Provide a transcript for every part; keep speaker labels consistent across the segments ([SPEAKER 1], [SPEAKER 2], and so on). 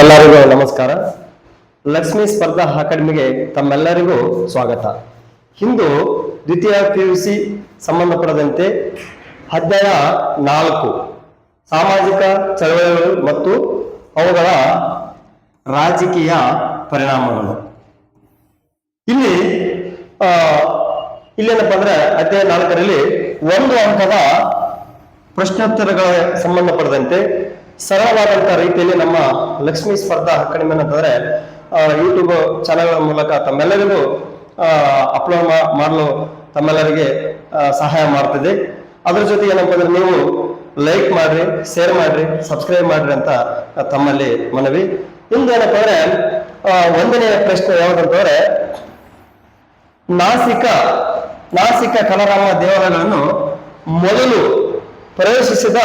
[SPEAKER 1] ಎಲ್ಲರಿಗೂ ನಮಸ್ಕಾರ. ಲಕ್ಷ್ಮಿ ಸ್ಪರ್ಧಾ ಅಕಾಡೆಮಿಗೆ ತಮ್ಮೆಲ್ಲರಿಗೂ ಸ್ವಾಗತ. ಇಂದು ದ್ವಿತೀಯ ಪಿ ಯು ಸಿ ಸಂಬಂಧಪಡದಂತೆ ಅಧ್ಯಾಯ ನಾಲ್ಕು, ಸಾಮಾಜಿಕ ಚಳವಳಿಗಳು ಮತ್ತು ಅವುಗಳ ರಾಜಕೀಯ ಪರಿಣಾಮಗಳು. ಇಲ್ಲಿ ಇಲ್ಲೇನಪ್ಪ ಅಂದ್ರೆ ಅಧ್ಯಾಯ ನಾಲ್ಕರಲ್ಲಿ ಒಂದು ಹಂತದ ಪ್ರಶ್ನೋತ್ತರಗಳ ಸಂಬಂಧಪಟ್ಟಂತೆ ಸರಳವಾದಂತಹ ರೀತಿಯಲ್ಲಿ ನಮ್ಮ ಲಕ್ಷ್ಮಿ ಸ್ಪರ್ಧಾ ಅಕಾಡೆಮಿ ಅಂತಂದ್ರೆ ಯೂಟ್ಯೂಬ್ ಚಾನೆಲ್ಗಳ ಮೂಲಕ ತಮ್ಮೆಲ್ಲರಿಗೂ ಅಪ್ಲೋಡ್ ಮಾಡಲು ತಮ್ಮೆಲ್ಲರಿಗೆ ಸಹಾಯ ಮಾಡ್ತಿದೆ. ಅದ್ರ ಜೊತೆ ಏನಪ್ಪ ಅಂದ್ರೆ ನೀವು ಲೈಕ್ ಮಾಡ್ರಿ ಶೇರ್ ಮಾಡ್ರಿ ಸಬ್ಸ್ಕ್ರೈಬ್ ಮಾಡ್ರಿ ಅಂತ ತಮ್ಮಲ್ಲಿ ಮನವಿ. ಇಂದು ಏನಪ್ಪ ಅಂದ್ರೆ ಒಂದನೇ ಪ್ರಶ್ನೆ ಯಾವ್ದಂತಂದ್ರೆ, ನಾಸಿಕ ನಾಸಿಕ ಕಲರಾಮ ದೇವಾಲಯಗಳನ್ನು ಮೊದಲು ಪ್ರವೇಶಿಸಿದ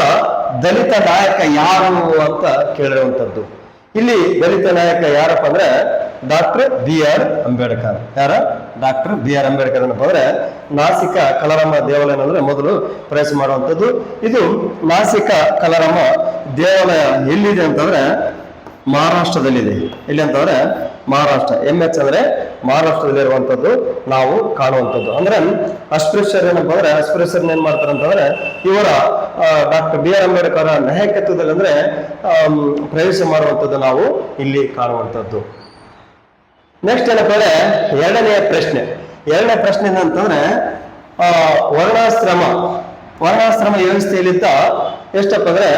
[SPEAKER 1] ದಲಿತ ನಾಯಕ ಯಾರು ಅಂತ ಕೇಳಿರುವಂತದ್ದು ಇಲ್ಲಿ ದಲಿತ ನಾಯಕ ಯಾರಪ್ಪ ಅಂದ್ರೆ ಡಾಕ್ಟರ್ ಬಿ ಆರ್ ಅಂಬೇಡ್ಕರ್. ಯಾರ? ಡಾಕ್ಟರ್ ಬಿ ಆರ್ ಅಂಬೇಡ್ಕರ್ ಏನಪ್ಪ ಅಂದ್ರೆ ನಾಸಿಕ ಕಲರಮ್ಮ ದೇವಾಲಯ ಅಂದ್ರೆ ಮೊದಲು ಪ್ರೇಸ್ ಮಾಡುವಂಥದ್ದು. ಇದು ನಾಸಿಕ ಕಲರಮ್ಮ ದೇವಾಲಯ ಎಲ್ಲಿದೆ ಅಂತಂದ್ರೆ ಮಹಾರಾಷ್ಟ್ರದಲ್ಲಿದೆ. ಎಲ್ಲಿ ಅಂತಂದ್ರೆ ಮಹಾರಾಷ್ಟ್ರ. ಎಂ ಎಚ್ ಅಂದ್ರೆ ಮಹಾರಾಷ್ಟ್ರದಲ್ಲಿರುವಂತದ್ದು ನಾವು ಕಾಣುವಂಥದ್ದು. ಅಂದ್ರೆ ಅಸ್ಪೃಶ್ಯರು ಏನಪ್ಪ ಅಂದ್ರೆ ಅಸ್ಪೃಶ್ಯರನ್ನ ಏನ್ ಮಾಡ್ತಾರೆ ಅಂತಂದ್ರೆ ಇವರ ಡಾಕ್ಟರ್ ಬಿ ಆರ್ ಅಂಬೇಡ್ಕರ್ ನಾಯಕತ್ವದಲ್ಲಿ ಅಂದ್ರೆ ಪ್ರವೇಶ ಮಾಡುವಂಥದ್ದು ನಾವು ಇಲ್ಲಿ ಕಾಣುವಂಥದ್ದು. ನೆಕ್ಸ್ಟ್ ಏನಪ್ಪ ಅಂದ್ರೆ ಎರಡನೆಯ ಪ್ರಶ್ನೆ. ಎರಡನೇ ಪ್ರಶ್ನೆ ಏನಂತಂದ್ರೆ ವರ್ಣಾಶ್ರಮ. ವರ್ಣಾಶ್ರಮ ವ್ಯವಸ್ಥೆಯಲ್ಲಿದ್ದ ಎಷ್ಟಪ್ಪ ಅಂದ್ರೆ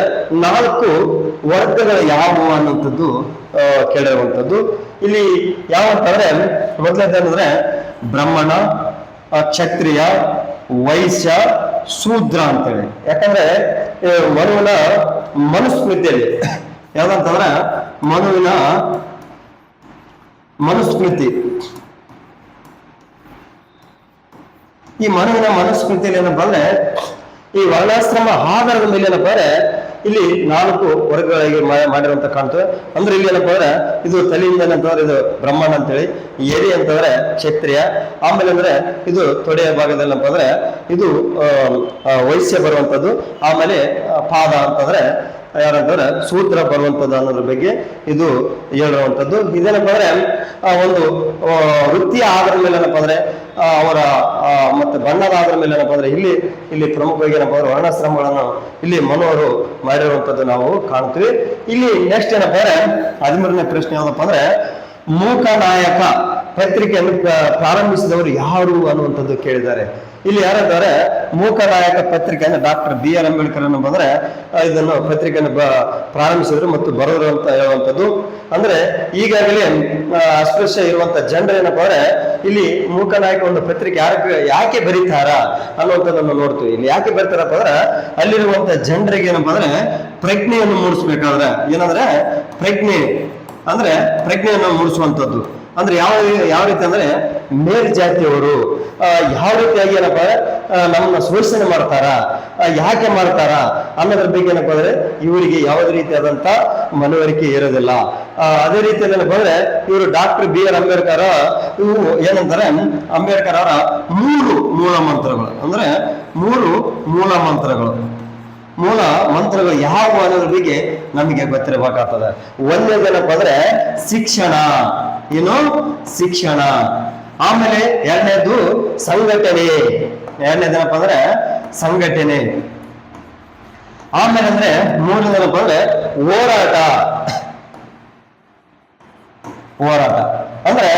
[SPEAKER 1] ನಾಲ್ಕು ವರ್ಗಗಳು ಯಾವುವು ಅನ್ನುವಂಥದ್ದು ಕೇಳಿರುವಂಥದ್ದು. ಇಲ್ಲಿ ಯಾವ ಅಂತಂದ್ರೆ ಮೊದಲನೇದಂದ್ರೆ ಬ್ರಾಹ್ಮಣ ಕ್ಷತ್ರಿಯ, ವೈಶ್ಯ, ಶೂದ್ರ ಅಂತೇಳಿ. ಯಾಕಂದ್ರೆ ಮನುವಿನ ಮನುಸ್ಮೃತಿಯಲ್ಲಿ, ಯಾವ್ದಂತಂದ್ರೆ ಮನುವಿನ ಮನುಸ್ಮೃತಿ. ಈ ಮನುವಿನ ಮನುಸ್ಮೃತಿಯಲ್ಲಿ ಏನಪ್ಪ ಅಂದ್ರೆ ಈ ವರ್ಣಾಶ್ರಮ ಆಧಾರದ ಮೇಲೆ ಏನಪ್ಪ ಇಲ್ಲಿ ನಾಲ್ಕು ವರ್ಗಗಳಿಗೆ ಮಾಡಿರುವಂತ ಕಾಣ್ತದೆ. ಅಂದ್ರೆ ಇಲ್ಲಿ ಏನಪ್ಪ ಅಂದ್ರೆ ಇದು ತಲೆಯಿಂದ ಏನಂತಂದ್ರೆ ಇದು ಬ್ರಹ್ಮಣ ಅಂತೇಳಿ ಏರಿ ಅಂತಂದ್ರೆ ಕ್ಷತ್ರಿಯ, ಆಮೇಲೆ ಅಂದ್ರೆ ಇದು ತೊಡೆಯ ಭಾಗದಲ್ಲಿ ಏನಪ್ಪ ಅಂದ್ರೆ ಇದು ವಯಸ್ಸೆ ಬರುವಂತದ್ದು, ಆಮೇಲೆ ಪಾದ ಅಂತಂದ್ರೆ ಯಾರಂತಂದ್ರೆ ಸೂತ್ರ ಬರುವಂಥದ್ದು ಅನ್ನೋದ್ರ ಬಗ್ಗೆ ಇದು ಹೇಳುವಂಥದ್ದು ಇದೇನಪ್ಪ ಅಂದ್ರೆ ಆ ಒಂದು ವೃತ್ತಿ ಆಧಾರದ ಮೇಲೆ ಏನಪ್ಪ ಅಂದ್ರೆ ಅವರ ಮತ್ತೆ ಬಣ್ಣದ ಆಧಾರದ ಮೇಲೆ ಏನಪ್ಪ ಅಂದ್ರೆ ಇಲ್ಲಿ ಇಲ್ಲಿ ಪ್ರಮುಖವಾಗಿ ಏನಪ್ಪ ಅಂದ್ರೆ ವರ್ಣಾಶ್ರಮಗಳನ್ನು ಇಲ್ಲಿ ಮನೋರು ಮಾಡಿರುವಂಥದ್ದು ನಾವು ಕಾಣ್ತೀವಿ. ಇಲ್ಲಿ ನೆಕ್ಸ್ಟ್ ಏನಪ್ಪ ಅಂದ್ರೆ ಹದಿಮೂರನೇ ಪ್ರಶ್ನೆ ಏನಪ್ಪ ಅಂದ್ರೆ ಮೂಕ ನಾಯಕ ಪತ್ರಿಕೆಯನ್ನು ಪ್ರ- ಪ್ರಾರಂಭಿಸಿದವರು ಯಾರು ಅನ್ನುವಂಥದ್ದು ಕೇಳಿದ್ದಾರೆ. ಇಲ್ಲಿ ಯಾರಿದ್ದಾರೆ ಮೂಕ ನಾಯಕ ಪತ್ರಿಕೆ ಅಂದ್ರೆ ಡಾಕ್ಟರ್ ಬಿ ಆರ್ ಅಂಬೇಡ್ಕರ್ ಅನ್ನು ಬಂದ್ರೆ ಇದನ್ನು ಪತ್ರಿಕೆಯನ್ನು ಪ್ರಾರಂಭಿಸಿದ್ರು ಮತ್ತು ಬರೋರು ಅಂತ ಹೇಳುವಂಥದ್ದು. ಅಂದ್ರೆ, ಈಗಾಗಲೇ ಅಸ್ಪೃಶ್ಯ ಇರುವಂತ ಜನರು ಏನಪ್ಪ ಅಂದ್ರೆ, ಇಲ್ಲಿ ಮೂಕ ನಾಯಕ ಒಂದು ಪತ್ರಿಕೆ ಯಾಕೆ ಯಾಕೆ ಬರೀತಾರ ಅನ್ನುವಂಥದ್ದನ್ನು ನೋಡ್ತೀವಿ. ಇಲ್ಲಿ ಯಾಕೆ ಬರ್ತಾರಪ್ಪ ಅಂದ್ರೆ ಅಲ್ಲಿರುವಂತ ಜನರಿಗೆ ಏನಪ್ಪ ಅಂದ್ರೆ, ಪ್ರಜ್ಞೆಯನ್ನು ಮೂಡಿಸ್ಬೇಕಾದ್ರೆ. ಏನಂದ್ರೆ, ಪ್ರಜ್ಞೆ, ಅಂದ್ರೆ ಪ್ರಜ್ಞೆಯನ್ನು ಮೂಡಿಸುವಂಥದ್ದು. ಅಂದ್ರೆ ಯಾವ ಯಾವ ರೀತಿ ಅಂದ್ರೆ ಮೇಲ್ಜಾತಿಯವರು ಜಾತಿಯವರು ಯಾವ ರೀತಿಯಾಗಿ ಏನಪ್ಪ ನಮ್ಮನ್ನ ಶೋಷಣೆ ಮಾಡ್ತಾರ ಯಾಕೆ ಮಾಡ್ತಾರ ಅನ್ನೋದ್ರ ಬಗ್ಗೆ ಏನಪ್ಪ ಅಂದ್ರೆ, ಇವರಿಗೆ ಯಾವುದೇ ರೀತಿಯಾದಂತ ಮನವರಿಕೆ ಇರೋದಿಲ್ಲ. ಅದೇ ರೀತಿಯಲ್ಲಿ ಏನಪ್ಪ ಅಂದ್ರೆ, ಇವರು ಡಾಕ್ಟರ್ ಬಿ ಆರ್ ಅಂಬೇಡ್ಕರ್, ಇವರು ಏನಂತಾರೆ, ಅಂಬೇಡ್ಕರ್ ಅವರ ಮೂರು ಮೂಲ ಮಂತ್ರಗಳು. ಅಂದ್ರೆ ಮೂರು ಮೂಲ ಮಂತ್ರಗಳು. ಮೂಲ ಮಂತ್ರಗಳು ಯಾವ ಅನ್ನೋದ್ರ ಬಗ್ಗೆ ನಮಗೆ ಗೊತ್ತಿರಬೇಕಾಗ್ತದೆ. ಒಂದೇದೇನಪ್ಪ ಅಂದ್ರೆ, ಶಿಕ್ಷಣ. ಏನು? ಶಿಕ್ಷಣ. ಆಮೇಲೆ ಎರಡನೇದು ಸಂಘಟನೆ. ಎರಡನೇದೇನಪ್ಪ ಅಂದ್ರೆ ಸಂಘಟನೆ. ಆಮೇಲೆ ಅಂದ್ರೆ ಮೂರನೇದೇನಪ್ಪ ಅಂದ್ರೆ ಹೋರಾಟ. ಹೋರಾಟ. ಅಂದ್ರೆ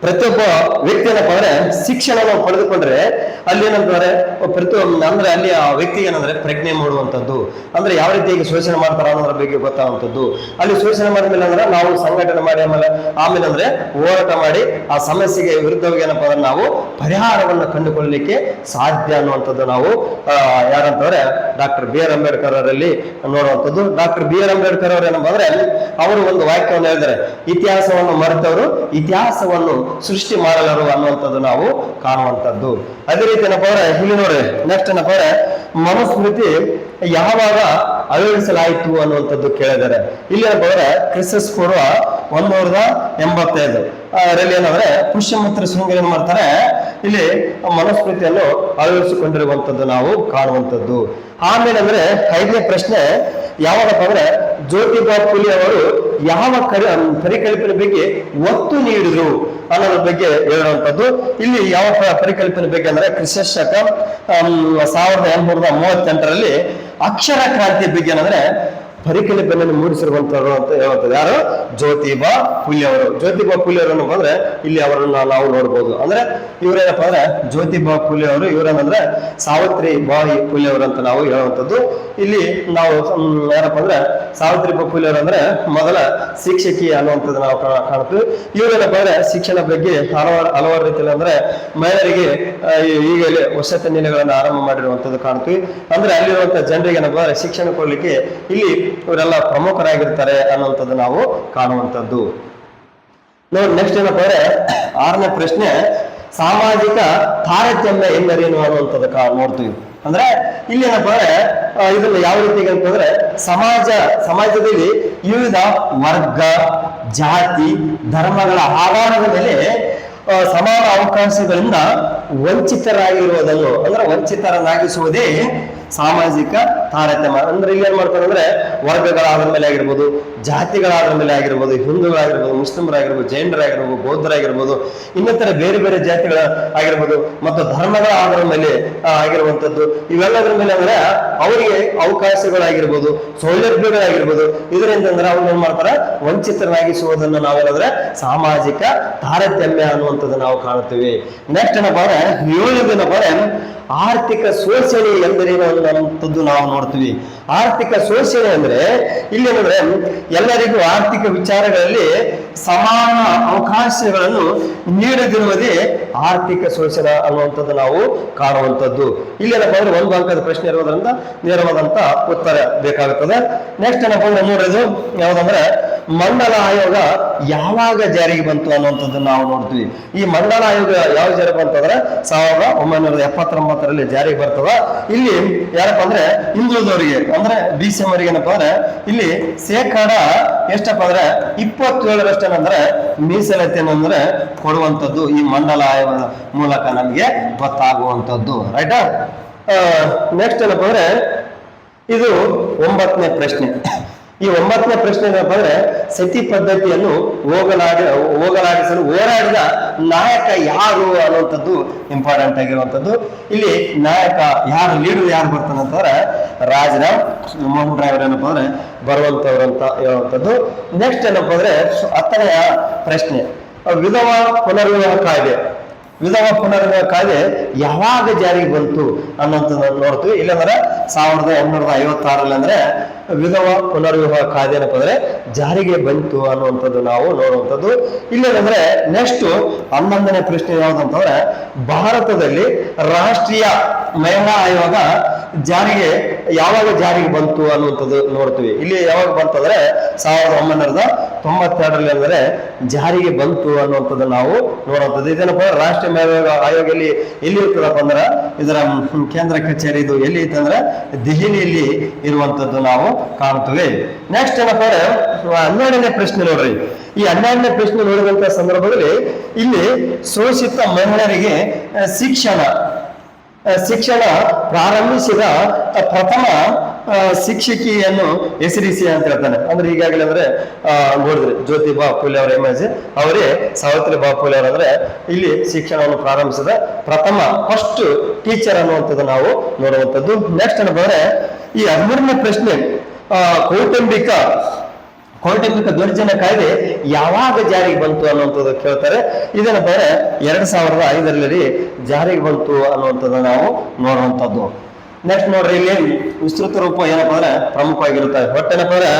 [SPEAKER 1] ಪ್ರತಿಯೊಬ್ಬ ವ್ಯಕ್ತಿ ಏನಪ್ಪ ಅಂದ್ರೆ ಶಿಕ್ಷಣವನ್ನು ಪಡೆದುಕೊಂಡ್ರೆ ಅಲ್ಲಿ ಏನಂತಾರೆ, ಪ್ರತಿ ಅಂದ್ರೆ ಅಲ್ಲಿ ಆ ವ್ಯಕ್ತಿ ಏನಂದ್ರೆ, ಪ್ರಜ್ಞೆ ಮಾಡುವಂಥದ್ದು. ಅಂದ್ರೆ ಯಾವ ರೀತಿಯಾಗಿ ಶೋಷಣೆ ಮಾಡ್ತಾರ ಅನ್ನೋದ್ರ ಬಗ್ಗೆ ಗೊತ್ತಾಗುವಂಥದ್ದು ಅಲ್ಲಿ ಶೋಷಣೆ ಮಾಡಿದ್ಮೇಲೆ ಅಂದ್ರೆ ನಾವು ಸಂಘಟನೆ ಮಾಡಿ, ಆಮೇಲೆ ಆಮೇಲೆ ಅಂದ್ರೆ ಹೋರಾಟ ಮಾಡಿ, ಆ ಸಮಸ್ಯೆಗೆ ವಿರುದ್ಧವಾಗಿ ಏನಪ್ಪ ಅಂದ್ರೆ ನಾವು ಪರಿಹಾರವನ್ನು ಕಂಡುಕೊಳ್ಳಲಿಕ್ಕೆ ಸಾಧ್ಯ ಅನ್ನುವಂಥದ್ದು ನಾವು ಯಾರಂತಂದ್ರೆ ಡಾಕ್ಟರ್ ಬಿ ಆರ್ ಅಂಬೇಡ್ಕರ್ ಅವರಲ್ಲಿ ನೋಡುವಂಥದ್ದು. ಡಾಕ್ಟರ್ ಬಿ ಆರ್ ಅಂಬೇಡ್ಕರ್ ಅವರು ಏನಪ್ಪ ಅಂದ್ರೆ, ಅವರು ಒಂದು ವಾಕ್ಯವನ್ನು ಹೇಳಿದಾರೆ ಇತಿಹಾಸವನ್ನು ಮರೆತವರು ಇತಿಹಾಸವನ್ನು ಸೃಷ್ಟಿ ಮಾಡಲರು ಅನ್ನುವಂಥದ್ದು ನಾವು ಕಾಣುವಂಥದ್ದು. ಅದೇ ಏನಪ್ಪ ಅಂದ್ರೆ ಇಲ್ಲಿ ನೋಡ್ರಿ ನೆಕ್ಸ್ಟ್ ಏನಪ್ಪ ಅಂದ್ರೆ ಮನುಸ್ಮೃತಿ ಯಾವಾಗ ಅಳವಡಿಸಲಾಯಿತು ಅನ್ನುವಂಥದ್ದು ಕೇಳಿದ್ದಾರೆ. ಇಲ್ಲಿ ಏನಪ್ಪ ಅಂದ್ರೆ ಕ್ರಿಸ್ತಸ್ ಪೂರ್ವ ನೂರದ ಎಂಬತ್ತೈದು. ಅದರಲ್ಲಿ ಏನಂದ್ರೆ, ಪುಷ್ಯಮಿತ್ರ ಶೃಂಗರು ಏನ್ ಮಾಡ್ತಾರೆ, ಇಲ್ಲಿ ಮನುಸ್ಮೃತಿಯನ್ನು ಅಳವಡಿಸಿಕೊಂಡಿರುವಂತದ್ದು ನಾವು ಕಾಣುವಂಥದ್ದು. ಆಮೇಲೆ ಅಂದ್ರೆ, ಐದನೇ ಪ್ರಶ್ನೆ, ಯಾವಾಗಪ್ಪ ಅಂದ್ರೆ, ಜ್ಯೋತಿಬಾ ಫುಲೆ ಅವರು ಯಾವ ಕರಿ ಪರಿಕಲ್ಪನೆ ಬಗ್ಗೆ ಒತ್ತು ನೀಡಿದ್ರು? ಅನ್ನೋದ್ರ ಬಗ್ಗೆ ಹೇಳುವಂಥದ್ದು. ಇಲ್ಲಿ ಯಾವ ಪರಿಕಲ್ಪನೆ ಬಗ್ಗೆ ಅಂದ್ರೆ ಕ್ರಿಸ್ತಶಕ ಶಕ ಸಾವಿರದ ಎಂಟುನೂರ ಮೂವತ್ತೆಂಟರಲ್ಲಿ ಅಕ್ಷರ ಕ್ರಾಂತಿ ಬಗ್ಗೆ ಏನಂದ್ರೆ ಪರಿಕಲ್ಪನೆಯನ್ನು ಮೂಡಿಸಿರುವಂತವರು ಅಂತ ಹೇಳುವಂಥದ್ದು. ಯಾರು? ಜ್ಯೋತಿಬಾ ಪುಲ್ಯವರು. ಜ್ಯೋತಿಬಾ ಪುಲ್ಯವರು ಬಂದ್ರೆ ಇಲ್ಲಿ ಅವರನ್ನ ನಾವು ನೋಡ್ಬೋದು. ಅಂದ್ರೆ ಇವರೇನಪ್ಪ ಅಂದ್ರೆ, ಜ್ಯೋತಿಬಾ ಪುಲ್ಯ ಇವರೇನಂದ್ರೆ, ಸಾವಿತ್ರಿ ಬಾಯಿ ಪುಲ್ಯವರು ಅಂತ ನಾವು ಹೇಳುವಂಥದ್ದು. ಇಲ್ಲಿ ನಾವು ಏನಪ್ಪ ಅಂದ್ರೆ, ಸಾವಿತ್ರಿ ಬಾ ಪುಲ್ಯವರು ಅಂದ್ರೆ, ಮೊದಲ ಶಿಕ್ಷಕಿ ಅನ್ನುವಂಥದ್ದು ನಾವು ಕಾಣ್ತೀವಿ. ಇವರೇನಪ್ಪ ಅಂದ್ರೆ, ಶಿಕ್ಷಣ ಬಗ್ಗೆ ಹಲವಾರು ಹಲವಾರು ರೀತಿಯಲ್ಲಿ ಅಂದ್ರೆ, ಮಹಿಳೆಯರಿಗೆ ಈಗಲೇ ವಸತಿ ನಿಲಯಗಳನ್ನು ಆರಂಭ ಮಾಡಿರುವಂಥದ್ದು ಕಾಣ್ತೀವಿ. ಅಂದ್ರೆ ಅಲ್ಲಿರುವಂತ ಜನರಿಗೆ ಏನಪ್ಪ ಅಂದ್ರೆ, ಶಿಕ್ಷಣ ಕೊಡ್ಲಿಕ್ಕೆ ಇಲ್ಲಿ ಇವರೆಲ್ಲ ಪ್ರಮುಖರಾಗಿರ್ತಾರೆ ಅನ್ನುವಂಥದ್ದು ನಾವು ಕಾಣುವಂಥದ್ದು. ನೋಡಿ ನೆಕ್ಸ್ಟ್ ಏನಪ್ಪ ಅಂದ್ರೆ ಆರನೇ ಪ್ರಶ್ನೆ, ಸಾಮಾಜಿಕ ತಾರತಮ್ಯ ಎಂದರೇನು ಅನ್ನುವಂಥದ್ದು ನೋಡ್ತೀವಿ. ಅಂದ್ರೆ, ಇಲ್ಲಿ ಏನಪ್ಪ ಅಂದ್ರೆ ಇದನ್ನ ಯಾವ ರೀತಿ ಅಂತಂದ್ರೆ, ಸಮಾಜ, ಸಮಾಜದಲ್ಲಿ ವಿವಿಧ ವರ್ಗ, ಜಾತಿ, ಧರ್ಮಗಳ ಆಧಾರದ ಮೇಲೆ ಸಮಾನ ಅವಕಾಶಗಳಿಂದ ವಂಚಿತರಾಗಿರುವುದನ್ನು, ಅಂದ್ರೆ ವಂಚಿತರನ್ನಾಗಿಸುವುದೇ ಸಾಮಾಜಿಕ ತಾರತಮ್ಯ. ಅಂದ್ರೆ ಇಲ್ಲಿ ಏನ್ ಮಾಡ್ತಾರೆ ಅಂದ್ರೆ ವರ್ಗಗಳಾದ ಮೇಲೆ ಆಗಿರ್ಬೋದು ಜಾತಿಗಳಾದ ಮೇಲೆ ಆಗಿರ್ಬೋದು, ಹಿಂದೂಗಳಾಗಿರ್ಬೋದು, ಮುಸ್ಲಿಮರಾಗಿರ್ಬೋದು, ಜೈನರಾಗಿರ್ಬೋದು, ಬೌದ್ಧರಾಗಿರ್ಬೋದು, ಇನ್ನಿತರ ಬೇರೆ ಬೇರೆ ಜಾತಿಗಳ ಆಗಿರ್ಬೋದು, ಮತ್ತು ಧರ್ಮಗಳ ಆಧಾರದ ಮೇಲೆ ಆಗಿರುವಂತದ್ದು ಇವೆಲ್ಲದರ ಮೇಲೆ ಅಂದ್ರೆ ಅವರಿಗೆ ಅವಕಾಶಗಳಾಗಿರ್ಬೋದು, ಸೌಲಭ್ಯಗಳಾಗಿರ್ಬೋದು. ಇದರಿಂದ ಅಂದ್ರೆ ಅವ್ರು ಏನ್ ಮಾಡ್ತಾರೆ? ವಂಚಿತರಾಗಿಸುವುದನ್ನು ನಾವೇನಾದ್ರೆ ಸಾಮಾಜಿಕ ತಾರತಮ್ಯ ಅನ್ನುವಂಥದ್ದು ನಾವು ಕಾಣುತ್ತೇವೆ. ನೆಕ್ಸ್ಟ್ ಏನಪ್ಪ ಅಂದ್ರೆ ಏಳನೇದೇನಪ್ಪ ಆರ್ಥಿಕ ಶೋಷಣೆ ಎಂದರೇನು ಅನ್ನುವಂಥದ್ದು ನಾವು ನೋಡ್ತೀವಿ. ಆರ್ಥಿಕ ಶೋಷಣೆ ಅಂದ್ರೆ ಇಲ್ಲಿ ಏನಂದ್ರೆ ಎಲ್ಲರಿಗೂ ಆರ್ಥಿಕ ವಿಚಾರಗಳಲ್ಲಿ ಸಮಾನ ಅವಕಾಶಗಳನ್ನು ನೀಡದಿರುವುದೇ ಆರ್ಥಿಕ ಶೋಷಣೆ ಅನ್ನುವಂಥದ್ದು ನಾವು ಕಾಣುವಂಥದ್ದು. ಇಲ್ಲಿ ಏನಪ್ಪ ಅಂದ್ರೆ ಒಂದು ಅಂಕದ ಪ್ರಶ್ನೆ ಇರೋದ್ರಿಂದ ನೇರವಾದಂತ ಉತ್ತರ ಬೇಕಾಗುತ್ತದೆ. ನೆಕ್ಸ್ಟ್ ಏನಪ್ಪ ಅಂದ್ರೆ ನೋಡೋದು ಯಾವ್ದಂದ್ರೆ ಮಂಡಲ ಆಯೋಗ ಯಾವಾಗ ಜಾರಿಗೆ ಬಂತು ಅನ್ನುವಂಥದ್ದು ನಾವು ನೋಡ್ತೀವಿ. ಈ ಮಂಡಲ ಆಯೋಗ ಯಾವ ಜಾರಿ ಬಂತಂದ್ರೆ ಸಾವಿರದ ಒಂಬೈನೂರ ಎಪ್ಪತ್ತೊಂಬತ್ತರಲ್ಲಿ ಜಾರಿಗೆ ಬರ್ತದ. ಇಲ್ಲಿ ಯಾರಪ್ಪ ಅಂದ್ರೆ ಹಿಂದುಳಿದವರಿಗೆ, ಅಂದ್ರೆ ಬಿ ಸಿ ಅವರಿಗೆ ಏನಪ್ಪ ಅಂದ್ರೆ ಇಲ್ಲಿ ಶೇಕಡ ಎಷ್ಟಪ್ಪ ಅಂದ್ರೆ ಇಪ್ಪತ್ತೇಳರಷ್ಟೇನಂದ್ರೆ ಮೀಸಲಾತಿಯನ್ನು ಅಂದ್ರೆ ಕೊಡುವಂಥದ್ದು ಈ ಮಂಡಲ ಮೂಲಕ ನಮಗೆ ಗೊತ್ತಾಗುವಂಥದ್ದು. ರೈಟಾ ನೆಕ್ಸ್ಟ್ ಏನಪ್ಪ ಅಂದ್ರೆ ಇದು ಒಂಬತ್ತನೇ ಪ್ರಶ್ನೆ. ಈ ಒಂಬತ್ತನೇ ಪ್ರಶ್ನೆ ಏನಪ್ಪ ಅಂದ್ರೆ ಸತಿ ಪದ್ಧತಿಯನ್ನು ಹೋಗಲಾಡಿ ಹೋಗಲಾಡಿಸಲು ಹೋರಾಡಿದ ನಾಯಕ ಯಾರು ಅನ್ನುವಂಥದ್ದು ಇಂಪಾರ್ಟೆಂಟ್ ಆಗಿರುವಂಥದ್ದು. ಇಲ್ಲಿ ನಾಯಕ ಯಾರು ಲೀಡರ್ ಯಾರು ಬರ್ತಾನೆ ಅಂತಂದ್ರೆ ರಾಜನ ಮೋಹನ್ ರಾಯ್ ಏನಪ್ಪ ಅಂದ್ರೆ ಬರುವಂತವ್ರು ಅಂತ ಹೇಳುವಂಥದ್ದು. ನೆಕ್ಸ್ಟ್ ಏನಪ್ಪ ಅಂದ್ರೆ ಹತ್ತನೆಯ ಪ್ರಶ್ನೆ. ವಿಧವಾ ಪುನರ್ವಿವಾಹ ಕಾಯ್ದೆ. ವಿಧವಾ ಪುನರ್ವಿವಾಹ ಕಾಯ್ದೆ ಯಾವಾಗ ಜಾರಿಗೆ ಬಂತು ಅನ್ನೋಂಥದ್ದು ನೋಡ್ತೀವಿ. ಇಲ್ಲಂದ್ರೆ ಸಾವಿರದ ಒಂಬೈನೂರ ಐವತ್ತಾರಲ್ಲಿ ಅಂದ್ರೆ ವಿಧವ ಪುನರ್ವಿವಾಹ ಕಾಯ್ದೆ ಏನಪ್ಪ ಅಂದ್ರೆ ಜಾರಿಗೆ ಬಂತು ಅನ್ನುವಂಥದ್ದು ನಾವು ನೋಡುವಂಥದ್ದು. ಇಲ್ಲೇನಂದ್ರೆ ನೆಕ್ಸ್ಟ್ ಹನ್ನೊಂದನೇ ಪ್ರಶ್ನೆ ಅಂತಂದ್ರೆ ಭಾರತದಲ್ಲಿ ರಾಷ್ಟ್ರೀಯ ಮಹಿಳಾ ಆಯೋಗ ಜಾರಿಗೆ ಯಾವಾಗ ಜಾರಿಗೆ ಬಂತು ಅನ್ನುವಂಥದ್ದು ನೋಡ್ತೀವಿ. ಇಲ್ಲಿ ಯಾವಾಗ ಬಂತಂದ್ರೆ ಸಾವಿರದ ಒಂಬೈನೂರದ ತೊಂಬತ್ತೆರಡರಲ್ಲಿ ಅಂದ್ರೆ ಜಾರಿಗೆ ಬಂತು ಅನ್ನುವಂಥದ್ದು ನಾವು ನೋಡುವಂಥದ್ದು. ಇದೇನಪ್ಪ ಅಂದ್ರೆ ರಾಷ್ಟ್ರೀಯ ಮಹಿಳಾ ಆಯೋಗ ಎಲ್ಲಿ ಎಲ್ಲಿ ಇರ್ತದಪ್ಪ ಅಂದ್ರೆ ಇದರ ಕೇಂದ್ರ ಕಚೇರಿ ಇದು ಎಲ್ಲಿ ಇತ್ತಂದ್ರೆ ದೆಹಲಿಯಲ್ಲಿ ಇರುವಂತದ್ದು ನಾವು ಕಾಣ್ತೇವೆ. ನೆಕ್ಸ್ಟ್ ಏನಪ್ಪ ಹನ್ನೆರಡನೇ ಪ್ರಶ್ನೆ ನೋಡ್ರಿ. ಈ ಹನ್ನೆರಡನೇ ಪ್ರಶ್ನೆ ನೋಡಿದಂತ ಸಂದರ್ಭದಲ್ಲಿ ಇಲ್ಲಿ ಶೋಷಿತ ಮಹಿಳೆಯರಿಗೆ ಶಿಕ್ಷಣ ಶಿಕ್ಷಣ ಪ್ರಾರಂಭಿಸಿದ ಪ್ರಥಮ ಶಿಕ್ಷಕಿಯನ್ನು ಹೆಸರಿಸಿ ಅಂತ ಹೇಳ್ತಾನೆ ಅಂದ್ರೆ ಈಗಾಗಲೇ ಅಂದ್ರೆ ನೋಡಿದ್ರೆ ಜ್ಯೋತಿಬಾ ಫುಲೆ ಅವರ ಇಮೇಜ್ ಅವರೇ ಸಾವಿತ್ರಿ ಬಾ ಫುಲೆ ಅವರಂದ್ರೆ ಇಲ್ಲಿ ಶಿಕ್ಷಣವನ್ನು ಪ್ರಾರಂಭಿಸಿದ ಪ್ರಥಮ ಫಸ್ಟ್ ಟೀಚರ್ ಅನ್ನುವಂಥದ್ದು ನಾವು ನೋಡುವಂಥದ್ದು. ನೆಕ್ಸ್ಟ್ ಅಂದ್ರೆ, ಈ ಹದಿಮೂರನೇ ಪ್ರಶ್ನೆ ಕೌಟುಂಬಿಕ ಕೌಟುಂಬಿಕ ದೌರ್ಜನ್ಯ ಕಾಯ್ದೆ ಯಾವಾಗ ಜಾರಿಗೆ ಬಂತು ಅನ್ನುವಂಥದ್ದು ಕೇಳ್ತಾರೆ. ಇದೇನಪ್ಪ ಬೇರೆ ಎರಡ್ ಸಾವಿರದ ಐದರಲ್ಲಿ ಜಾರಿಗೆ ಬಂತು ಅನ್ನುವಂಥದ್ದು ನಾವು ನೋಡುವಂಥದ್ದು. ನೆಕ್ಸ್ಟ್ ನೋಡ್ರಿ ಇಲ್ಲಿ ವಿಸ್ತೃತ ರೂಪ ಏನಪ್ಪ ಅಂದ್ರೆ ಪ್ರಮುಖವಾಗಿರುತ್ತದೆ ಒಟ್ಟು ಏನಪ್ಪ ಅಂದ್ರೆ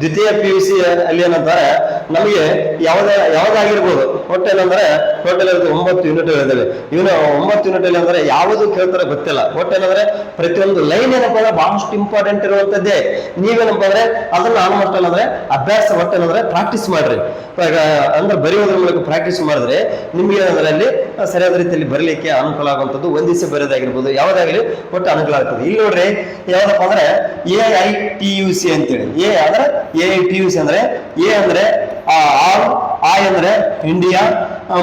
[SPEAKER 1] ದ್ವಿತೀಯ ಪಿ ಯು ಸಿ ಅಲ್ಲಿ ಏನಂತಾರೆ, ನಮಗೆ ಯಾವ್ದೇ, ಯಾವ್ದಾಗಿರ್ಬೋದು ಒಟ್ಟು ಏನಂದ್ರೆ ಹೋಟೆಲ್ ಒಂಬತ್ತು ಯೂನಿಟ್ ಇದಾವೆ. ಇವನು ಒಂಬತ್ತು ಯೂನಿಟ್ ಅಲ್ಲಿ ಅಂದ್ರೆ ಯಾವುದು ಕೇಳ್ತಾರೆ ಗೊತ್ತಿಲ್ಲ. ಒಟ್ಟು ಏನಂದ್ರೆ ಪ್ರತಿಯೊಂದು ಲೈನ್ ಏನಪ್ಪ ಅಂದ್ರೆ ಬಹಳಷ್ಟು ಇಂಪಾರ್ಟೆಂಟ್ ಇರುವಂತದ್ದೇ. ನೀವೇನಪ್ಪ ಅಂದ್ರೆ ಅದನ್ನ ಆಲ್ಮೋಸ್ಟ್ ಅಲ್ಲ ಅಂದ್ರೆ ಅಭ್ಯಾಸ ಒಟ್ಟು ಅಂದ್ರೆ ಪ್ರಾಕ್ಟೀಸ್ ಮಾಡ್ರಿ ಅಂದ್ರೆ ಬರೆಯೋದ್ರ ಮೂಲಕ ಪ್ರಾಕ್ಟೀಸ್ ಮಾಡಿದ್ರೆ ನಿಮ್ಗೆ ಏನಂದ್ರೆ ಅಲ್ಲಿ ಸರಿಯಾದ ರೀತಿಯಲ್ಲಿ ಬರಲಿಕ್ಕೆ ಅನುಕೂಲ ಆಗುವಂಥದ್ದು. ಒಂದಿಸಿ ಬರೆಯೋದಾಗಿರ್ಬೋದು, ಯಾವುದಾಗಲಿ ಒಟ್ಟು ಅನುಕೂಲ ಆಗ್ತದೆ ಇಲ್ಲಿ ನೋಡ್ರಿ, ಯಾವ್ದಪ್ಪ ಅಂದ್ರೆ A I T U C ಅಂತೇಳಿ. ಎ ಅಂದ್ರೆ A I T U C ಅಂದ್ರೆ ಎ ಅಂದ್ರೆ ಆ ಆಲ್ ಐ ಅಂದ್ರೆ ಇಂಡಿಯಾ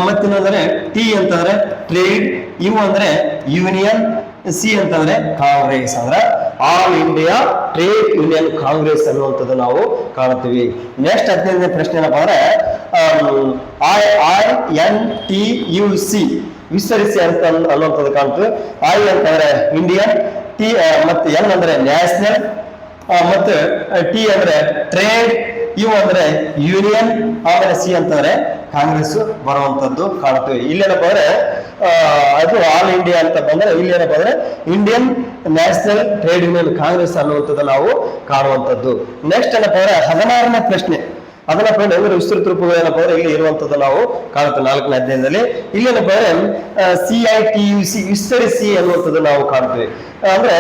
[SPEAKER 1] ಮತ್ತಿನ್ನಂದ್ರೆ ಟಿ ಅಂತಂದ್ರೆ ಟ್ರೇಡ್ ಯು ಅಂದ್ರೆ ಯೂನಿಯನ್ ಸಿ ಅಂತಂದ್ರೆ ಕಾಂಗ್ರೆಸ್ ಅಂದ್ರೆ all India trade union congress ಅನ್ನುವಂಥದ್ದು ನಾವು ಕಾಣುತ್ತೀವಿ. ನೆಕ್ಸ್ಟ್ ಹದಿನೈದನೇ ಪ್ರಶ್ನೆ ಏನಪ್ಪ ಅಂದ್ರೆ I I N T U C ವಿಸ್ತರಿಸಿ ಅಂತ ಅನ್- ಅನ್ನುವಂಥದ್ದು ಕಾಣ್ತದೆ. ಐ ಅಂತಂದ್ರೆ ಇಂಡಿಯನ್ ಟಿ ಮತ್ತು ಎನ್ ಅಂದ್ರೆ ನ್ಯಾಷನಲ್ ಮತ್ತೆ ಟಿ ಅಂದ್ರೆ ಟ್ರೇಡ್ ಯು ಅಂದ್ರೆ ಯೂನಿಯನ್ ಆಮೇಲೆ ಸಿ ಅಂತಂದ್ರೆ ಕಾಂಗ್ರೆಸ್ ಬರುವಂತದ್ದು ಕಾಣುತ್ತೆ ಇಲ್ಲೇನಪ್ಪ ಅಂದ್ರೆ ಅದು ಆಲ್ ಇಂಡಿಯಾ ಅಂತ ಬಂದ್ರೆ ಇಲ್ಲೇನಪ್ಪ ಅಂದ್ರೆ Indian national trade union congress ಅನ್ನುವಂಥದ್ದು ನಾವು ಕಾಣುವಂಥದ್ದು. ನೆಕ್ಸ್ಟ್ ಏನಪ್ಪ ಅಂದ್ರೆ ಹದಿನಾರನೇ ಪ್ರಶ್ನೆ. ಅದನ್ನ ಫ್ರೆಂಡ್ ಅಂದ್ರೆ ವಿಸ್ತೃತ ರೂಪಗಳು ಏನಪ್ಪ ಅಂದ್ರೆ ಇಲ್ಲಿ ಇರುವಂತದ್ದು ನಾವು ಕಾಣುತ್ತೆ ನಾಲ್ಕನೇ ಅಧ್ಯಾಯದಲ್ಲಿ ಇಲ್ಲಿ ಏನಪ್ಪ ಅಂದ್ರೆ C I T U C ವಿಸ್ತರಿಸಿ ಅನ್ನುವಂಥದ್ದು ನಾವು ಕಾಣ್ತೀವಿ. ಅಂದ್ರೆ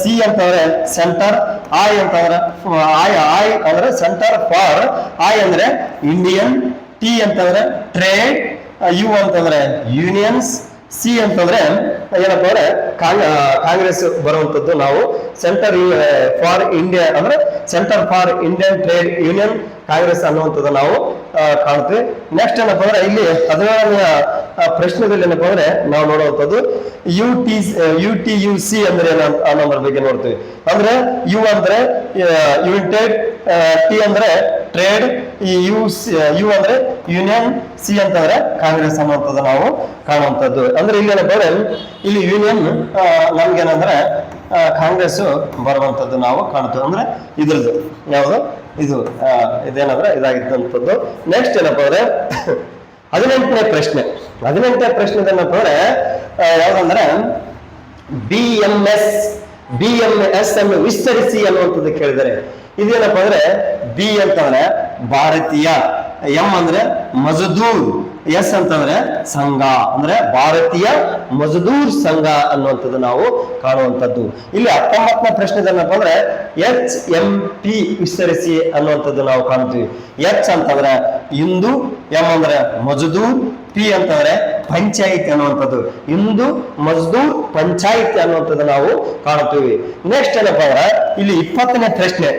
[SPEAKER 1] ಸಿ ಅಂತಂದ್ರೆ ಸೆಂಟರ್ ಐ ಅಂತಂದ್ರೆ ಐ ಐ ಅಂದ್ರೆ ಸೆಂಟರ್ ಫಾರ್ ಐ ಅಂದ್ರೆ ಇಂಡಿಯನ್ ಟಿ ಅಂತಂದ್ರೆ ಟ್ರೇಡ್ ಯು ಅಂತಂದ್ರೆ ಯೂನಿಯನ್ಸ್ ಸಿ ಅಂತಂದ್ರೆ ಏನಪ್ಪ ಅಂದ್ರೆ ಕಾಂಗ್- ಕಾಂಗ್ರೆಸ್ ಬರುವಂತದ್ದು ನಾವು ಸೆಂಟರ್ ಫಾರ್ ಇಂಡಿಯಾ ಅಂದ್ರೆ centre for Indian trade union congress ಅನ್ನುವಂಥದ್ದು ನಾವು ಕಾಣ್ತೀವಿ ನೆಕ್ಸ್ಟ್ ಏನಪ್ಪ ಅಂದ್ರೆ ಇಲ್ಲಿ ಹದಿನೇಳನೆಯ ಆ, ಪ್ರಶ್ನೆದಲ್ಲಿ ಏನಪ್ಪ ಅಂದ್ರೆ ನಾವು ನೋಡುವಂಥದ್ದು U T U T U C ಅಂದ್ರೆ ಏನ ಅನ್ನೋದ್ರ ಬಗ್ಗೆ ನೋಡ್ತೀವಿ. ಅಂದ್ರೆ ಯು ಅಂದ್ರೆ ಯುನೈಟೆಡ್ ಟಿ ಅಂದ್ರೆ ಟ್ರೇಡ್ ಈ ಯು ಯು ಅಂದ್ರೆ ಯೂನಿಯನ್ ಸಿ ಅಂತಂದ್ರೆ ಕಾಂಗ್ರೆಸ್ ಅನ್ನುವಂಥದ್ದು ನಾವು ಕಾಣುವಂಥದ್ದು. ಅಂದ್ರೆ ಇಲ್ಲಿ ಅಂದ್ರೆ ಇಲ್ಲಿ ಯೂನಿಯನ್ ನಮ್ಗೇನಂದ್ರೆ ಕಾಂಗ್ರೆಸ್ ಬರುವಂಥದ್ದು ನಾವು ಕಾಣ್ತೇವೆ ಅಂದ್ರೆ ಇದ್ರದ್ದು. ಯಾವುದು? ಇದು ಇದೇನಂದ್ರೆ ಇದಾಗಿದ್ದಂಥದ್ದು. ನೆಕ್ಸ್ಟ್ ಏನಪ್ಪ ಅಂದ್ರೆ, ಹದಿನೆಂಟನೇ ಪ್ರಶ್ನೆ. ಹದಿನೆಂಟನೇ ಪ್ರಶ್ನೆ ಏನಪ್ಪ ಅಂದ್ರೆ ಯಾವ್ದಂದ್ರೆ B M S B M S ಅನ್ನು ವಿಸ್ತರಿಸಿ ಅನ್ನುವಂಥದ್ದು ಕೇಳಿದರೆ, ಇದೇನಪ್ಪ ಅಂದ್ರೆ ಬಿ ಅಂತಂದ್ರೆ ಭಾರತೀಯ ಎಂ ಅಂದ್ರೆ ಮಜದೂರ್, ಎಸ್ ಅಂತಂದ್ರೆ ಸಂಘ, ಅಂದ್ರೆ ಭಾರತೀಯ ಮಜದೂರ್ ಸಂಘ ಅನ್ನುವಂಥದ್ದು ನಾವು ಕಾಣುವಂಥದ್ದು. ಇಲ್ಲಿ ಹತ್ತೊಂಬತ್ತನೇ ಪ್ರಶ್ನೆ ಏನಪ್ಪ ಅಂದ್ರೆ ಎಚ್ ಎಂ ಪಿ ವಿಸ್ತರಿಸಿ ಅನ್ನುವಂಥದ್ದು ನಾವು ಕಾಣ್ತೀವಿ. ಎಚ್ ಅಂತಂದ್ರೆ ಹಿಂದೂ ಎಂ ಅಂದ್ರೆ ಮಜದೂರ್ ಪಿ ಅಂತಂದ್ರೆ ಪಂಚಾಯಿತಿ ಅನ್ನುವಂಥದ್ದು. ಇಂದು ಮಜ್ದೂರ್, ಪಂಚಾಯಿತಿ ಅನ್ನುವಂಥದ್ದು ನಾವು ಕಾಣುತ್ತೀವಿ. ನೆಕ್ಸ್ಟ್ ಏನಪ್ಪ ಅಂದ್ರೆ, ಇಲ್ಲಿ ಇಪ್ಪತ್ತನೇ ಪ್ರಶ್ನೆ.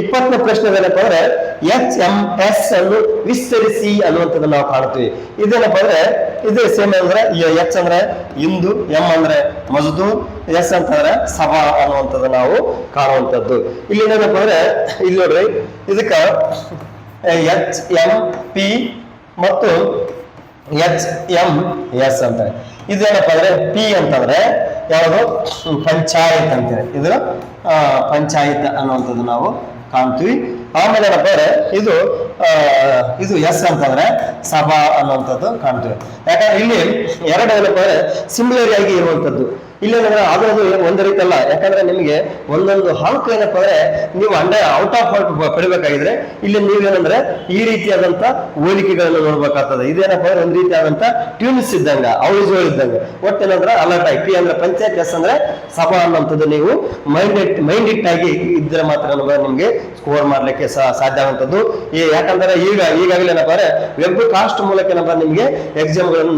[SPEAKER 1] ಇಪ್ಪತ್ತನೇ ಪ್ರಶ್ನೆ ಏನಪ್ಪ ಅಂದ್ರೆ ಎಚ್ ಎಂ ಎಸ್ ಅನ್ನು ವಿಸ್ತರಿಸಿ ಅನ್ನುವಂಥದ್ದು ನಾವು ಕಾಣ್ತೀವಿ ಇದೇನಪ್ಪ ಅಂದ್ರೆ, ಇದು ಸೇಮ್ ಅಂದ್ರೆ ಎಚ್ ಅಂದ್ರೆ ಇಂದು ಎಂ ಅಂದ್ರೆ ಮಜ್ದೂರ್ ಎಸ್ ಅಂತಂದ್ರೆ ಸಭಾ ಅನ್ನುವಂಥದ್ದು ನಾವು ಕಾಣುವಂಥದ್ದು. ಇಲ್ಲಿ ಏನಪ್ಪ ಅಂದ್ರೆ, ಇಲ್ಲಿ ನೋಡ್ರಿ, ಇದಕ್ಕ ಎಚ್ ಎಂ ಪಿ ಮತ್ತು ಎಚ್ ಎಂ ಎಸ್ ಅಂತಾರೆ. ಇದೇನಪ್ಪ ಅಂದ್ರೆ ಪಿ ಅಂತಂದ್ರೆ ಯಾವುದು? ಪಂಚಾಯತ್ ಅಂತಾರೆ. ಇದು ಪಂಚಾಯತ್ ಅನ್ನುವಂಥದ್ದು ನಾವು ಕಾಣ್ತೀವಿ. ಆಮೇಲೆ ಏನಪ್ಪ ಅಂದ್ರೆ ಇದು ಇದು ಎಸ್ ಅಂತಂದ್ರೆ ಸಭಾ ಅನ್ನುವಂಥದ್ದು ಕಾಣ್ತೇವೆ ಯಾಕಂದ್ರೆ ಇಲ್ಲಿ ಎರಡು ಏನಪ್ಪ ಅಂದ್ರೆ ಸಿಮಿಲರಿ ಆಗಿ ಇರುವಂಥದ್ದು. ಇಲ್ಲೇನಂದ್ರೆ ಏನಂದ್ರೆ ಅದು ಒಂದು ರೀತಿ ಅಲ್ಲ ಯಾಕಂದ್ರೆ ನಿಮಗೆ ಒಂದೊಂದು ಅಂಕ ಏನಪ್ಪ ಅಂದ್ರೆ ನೀವು ಅಂಡೆ ಔಟ್ ಆಫ್ ಔಟ್ ಪಡಿಬೇಕಾಗಿದ್ರೆ ಇಲ್ಲಿ ನೀವೇನಂದ್ರೆ ಈ ರೀತಿಯಾದಂತ ಹೋಲಿಕೆಗಳನ್ನು ನೋಡ್ಬೇಕಾಗ್ತದೆ. ಇದೇನಪ್ಪ ಅಂದ್ರೆ ಒಂದು ರೀತಿಯಾದಂತ ಟ್ಯೂನ್ಸ್ ಇದ್ದಂಗ ಅವಳಿಜೋಳು ಇದ್ದಂಗ. ಒಟ್ಟೇನಂದ್ರೆ ಅಲರ್ಟ್ ಆಗಿ ಪಿ ಅಂದ್ರೆ ಪಂಚಾಯತ್ ಎಸ್ ಅಂದ್ರೆ ಸಭಾ ಅನ್ನುವಂಥದ್ದು ನೀವು ಮೈಂಡ್ ಮೈಂಡ್ ಇಟ್ ಆಗಿ ಇದ್ರೆ ಮಾತ್ರ ನಿಮ್ಗೆ ಸ್ಕೋರ್ ಮಾಡ್ಲಿಕ್ಕೆ ಸಾ- ಸಾಧ್ಯ ಆಗುವಂಥದ್ದು. ಈ ಯಾಕಂದ್ರೆ ಈಗ, ಈಗಾಗಲೇ ಏನಪ್ಪ ಅಂದ್ರೆ ವೆಬ್ ಕಾಸ್ಟ್ ಮೂಲಕ ಏನಪ್ಪ ನಿಮಗೆ ಎಕ್ಸಾಮ್ಗಳನ್ನು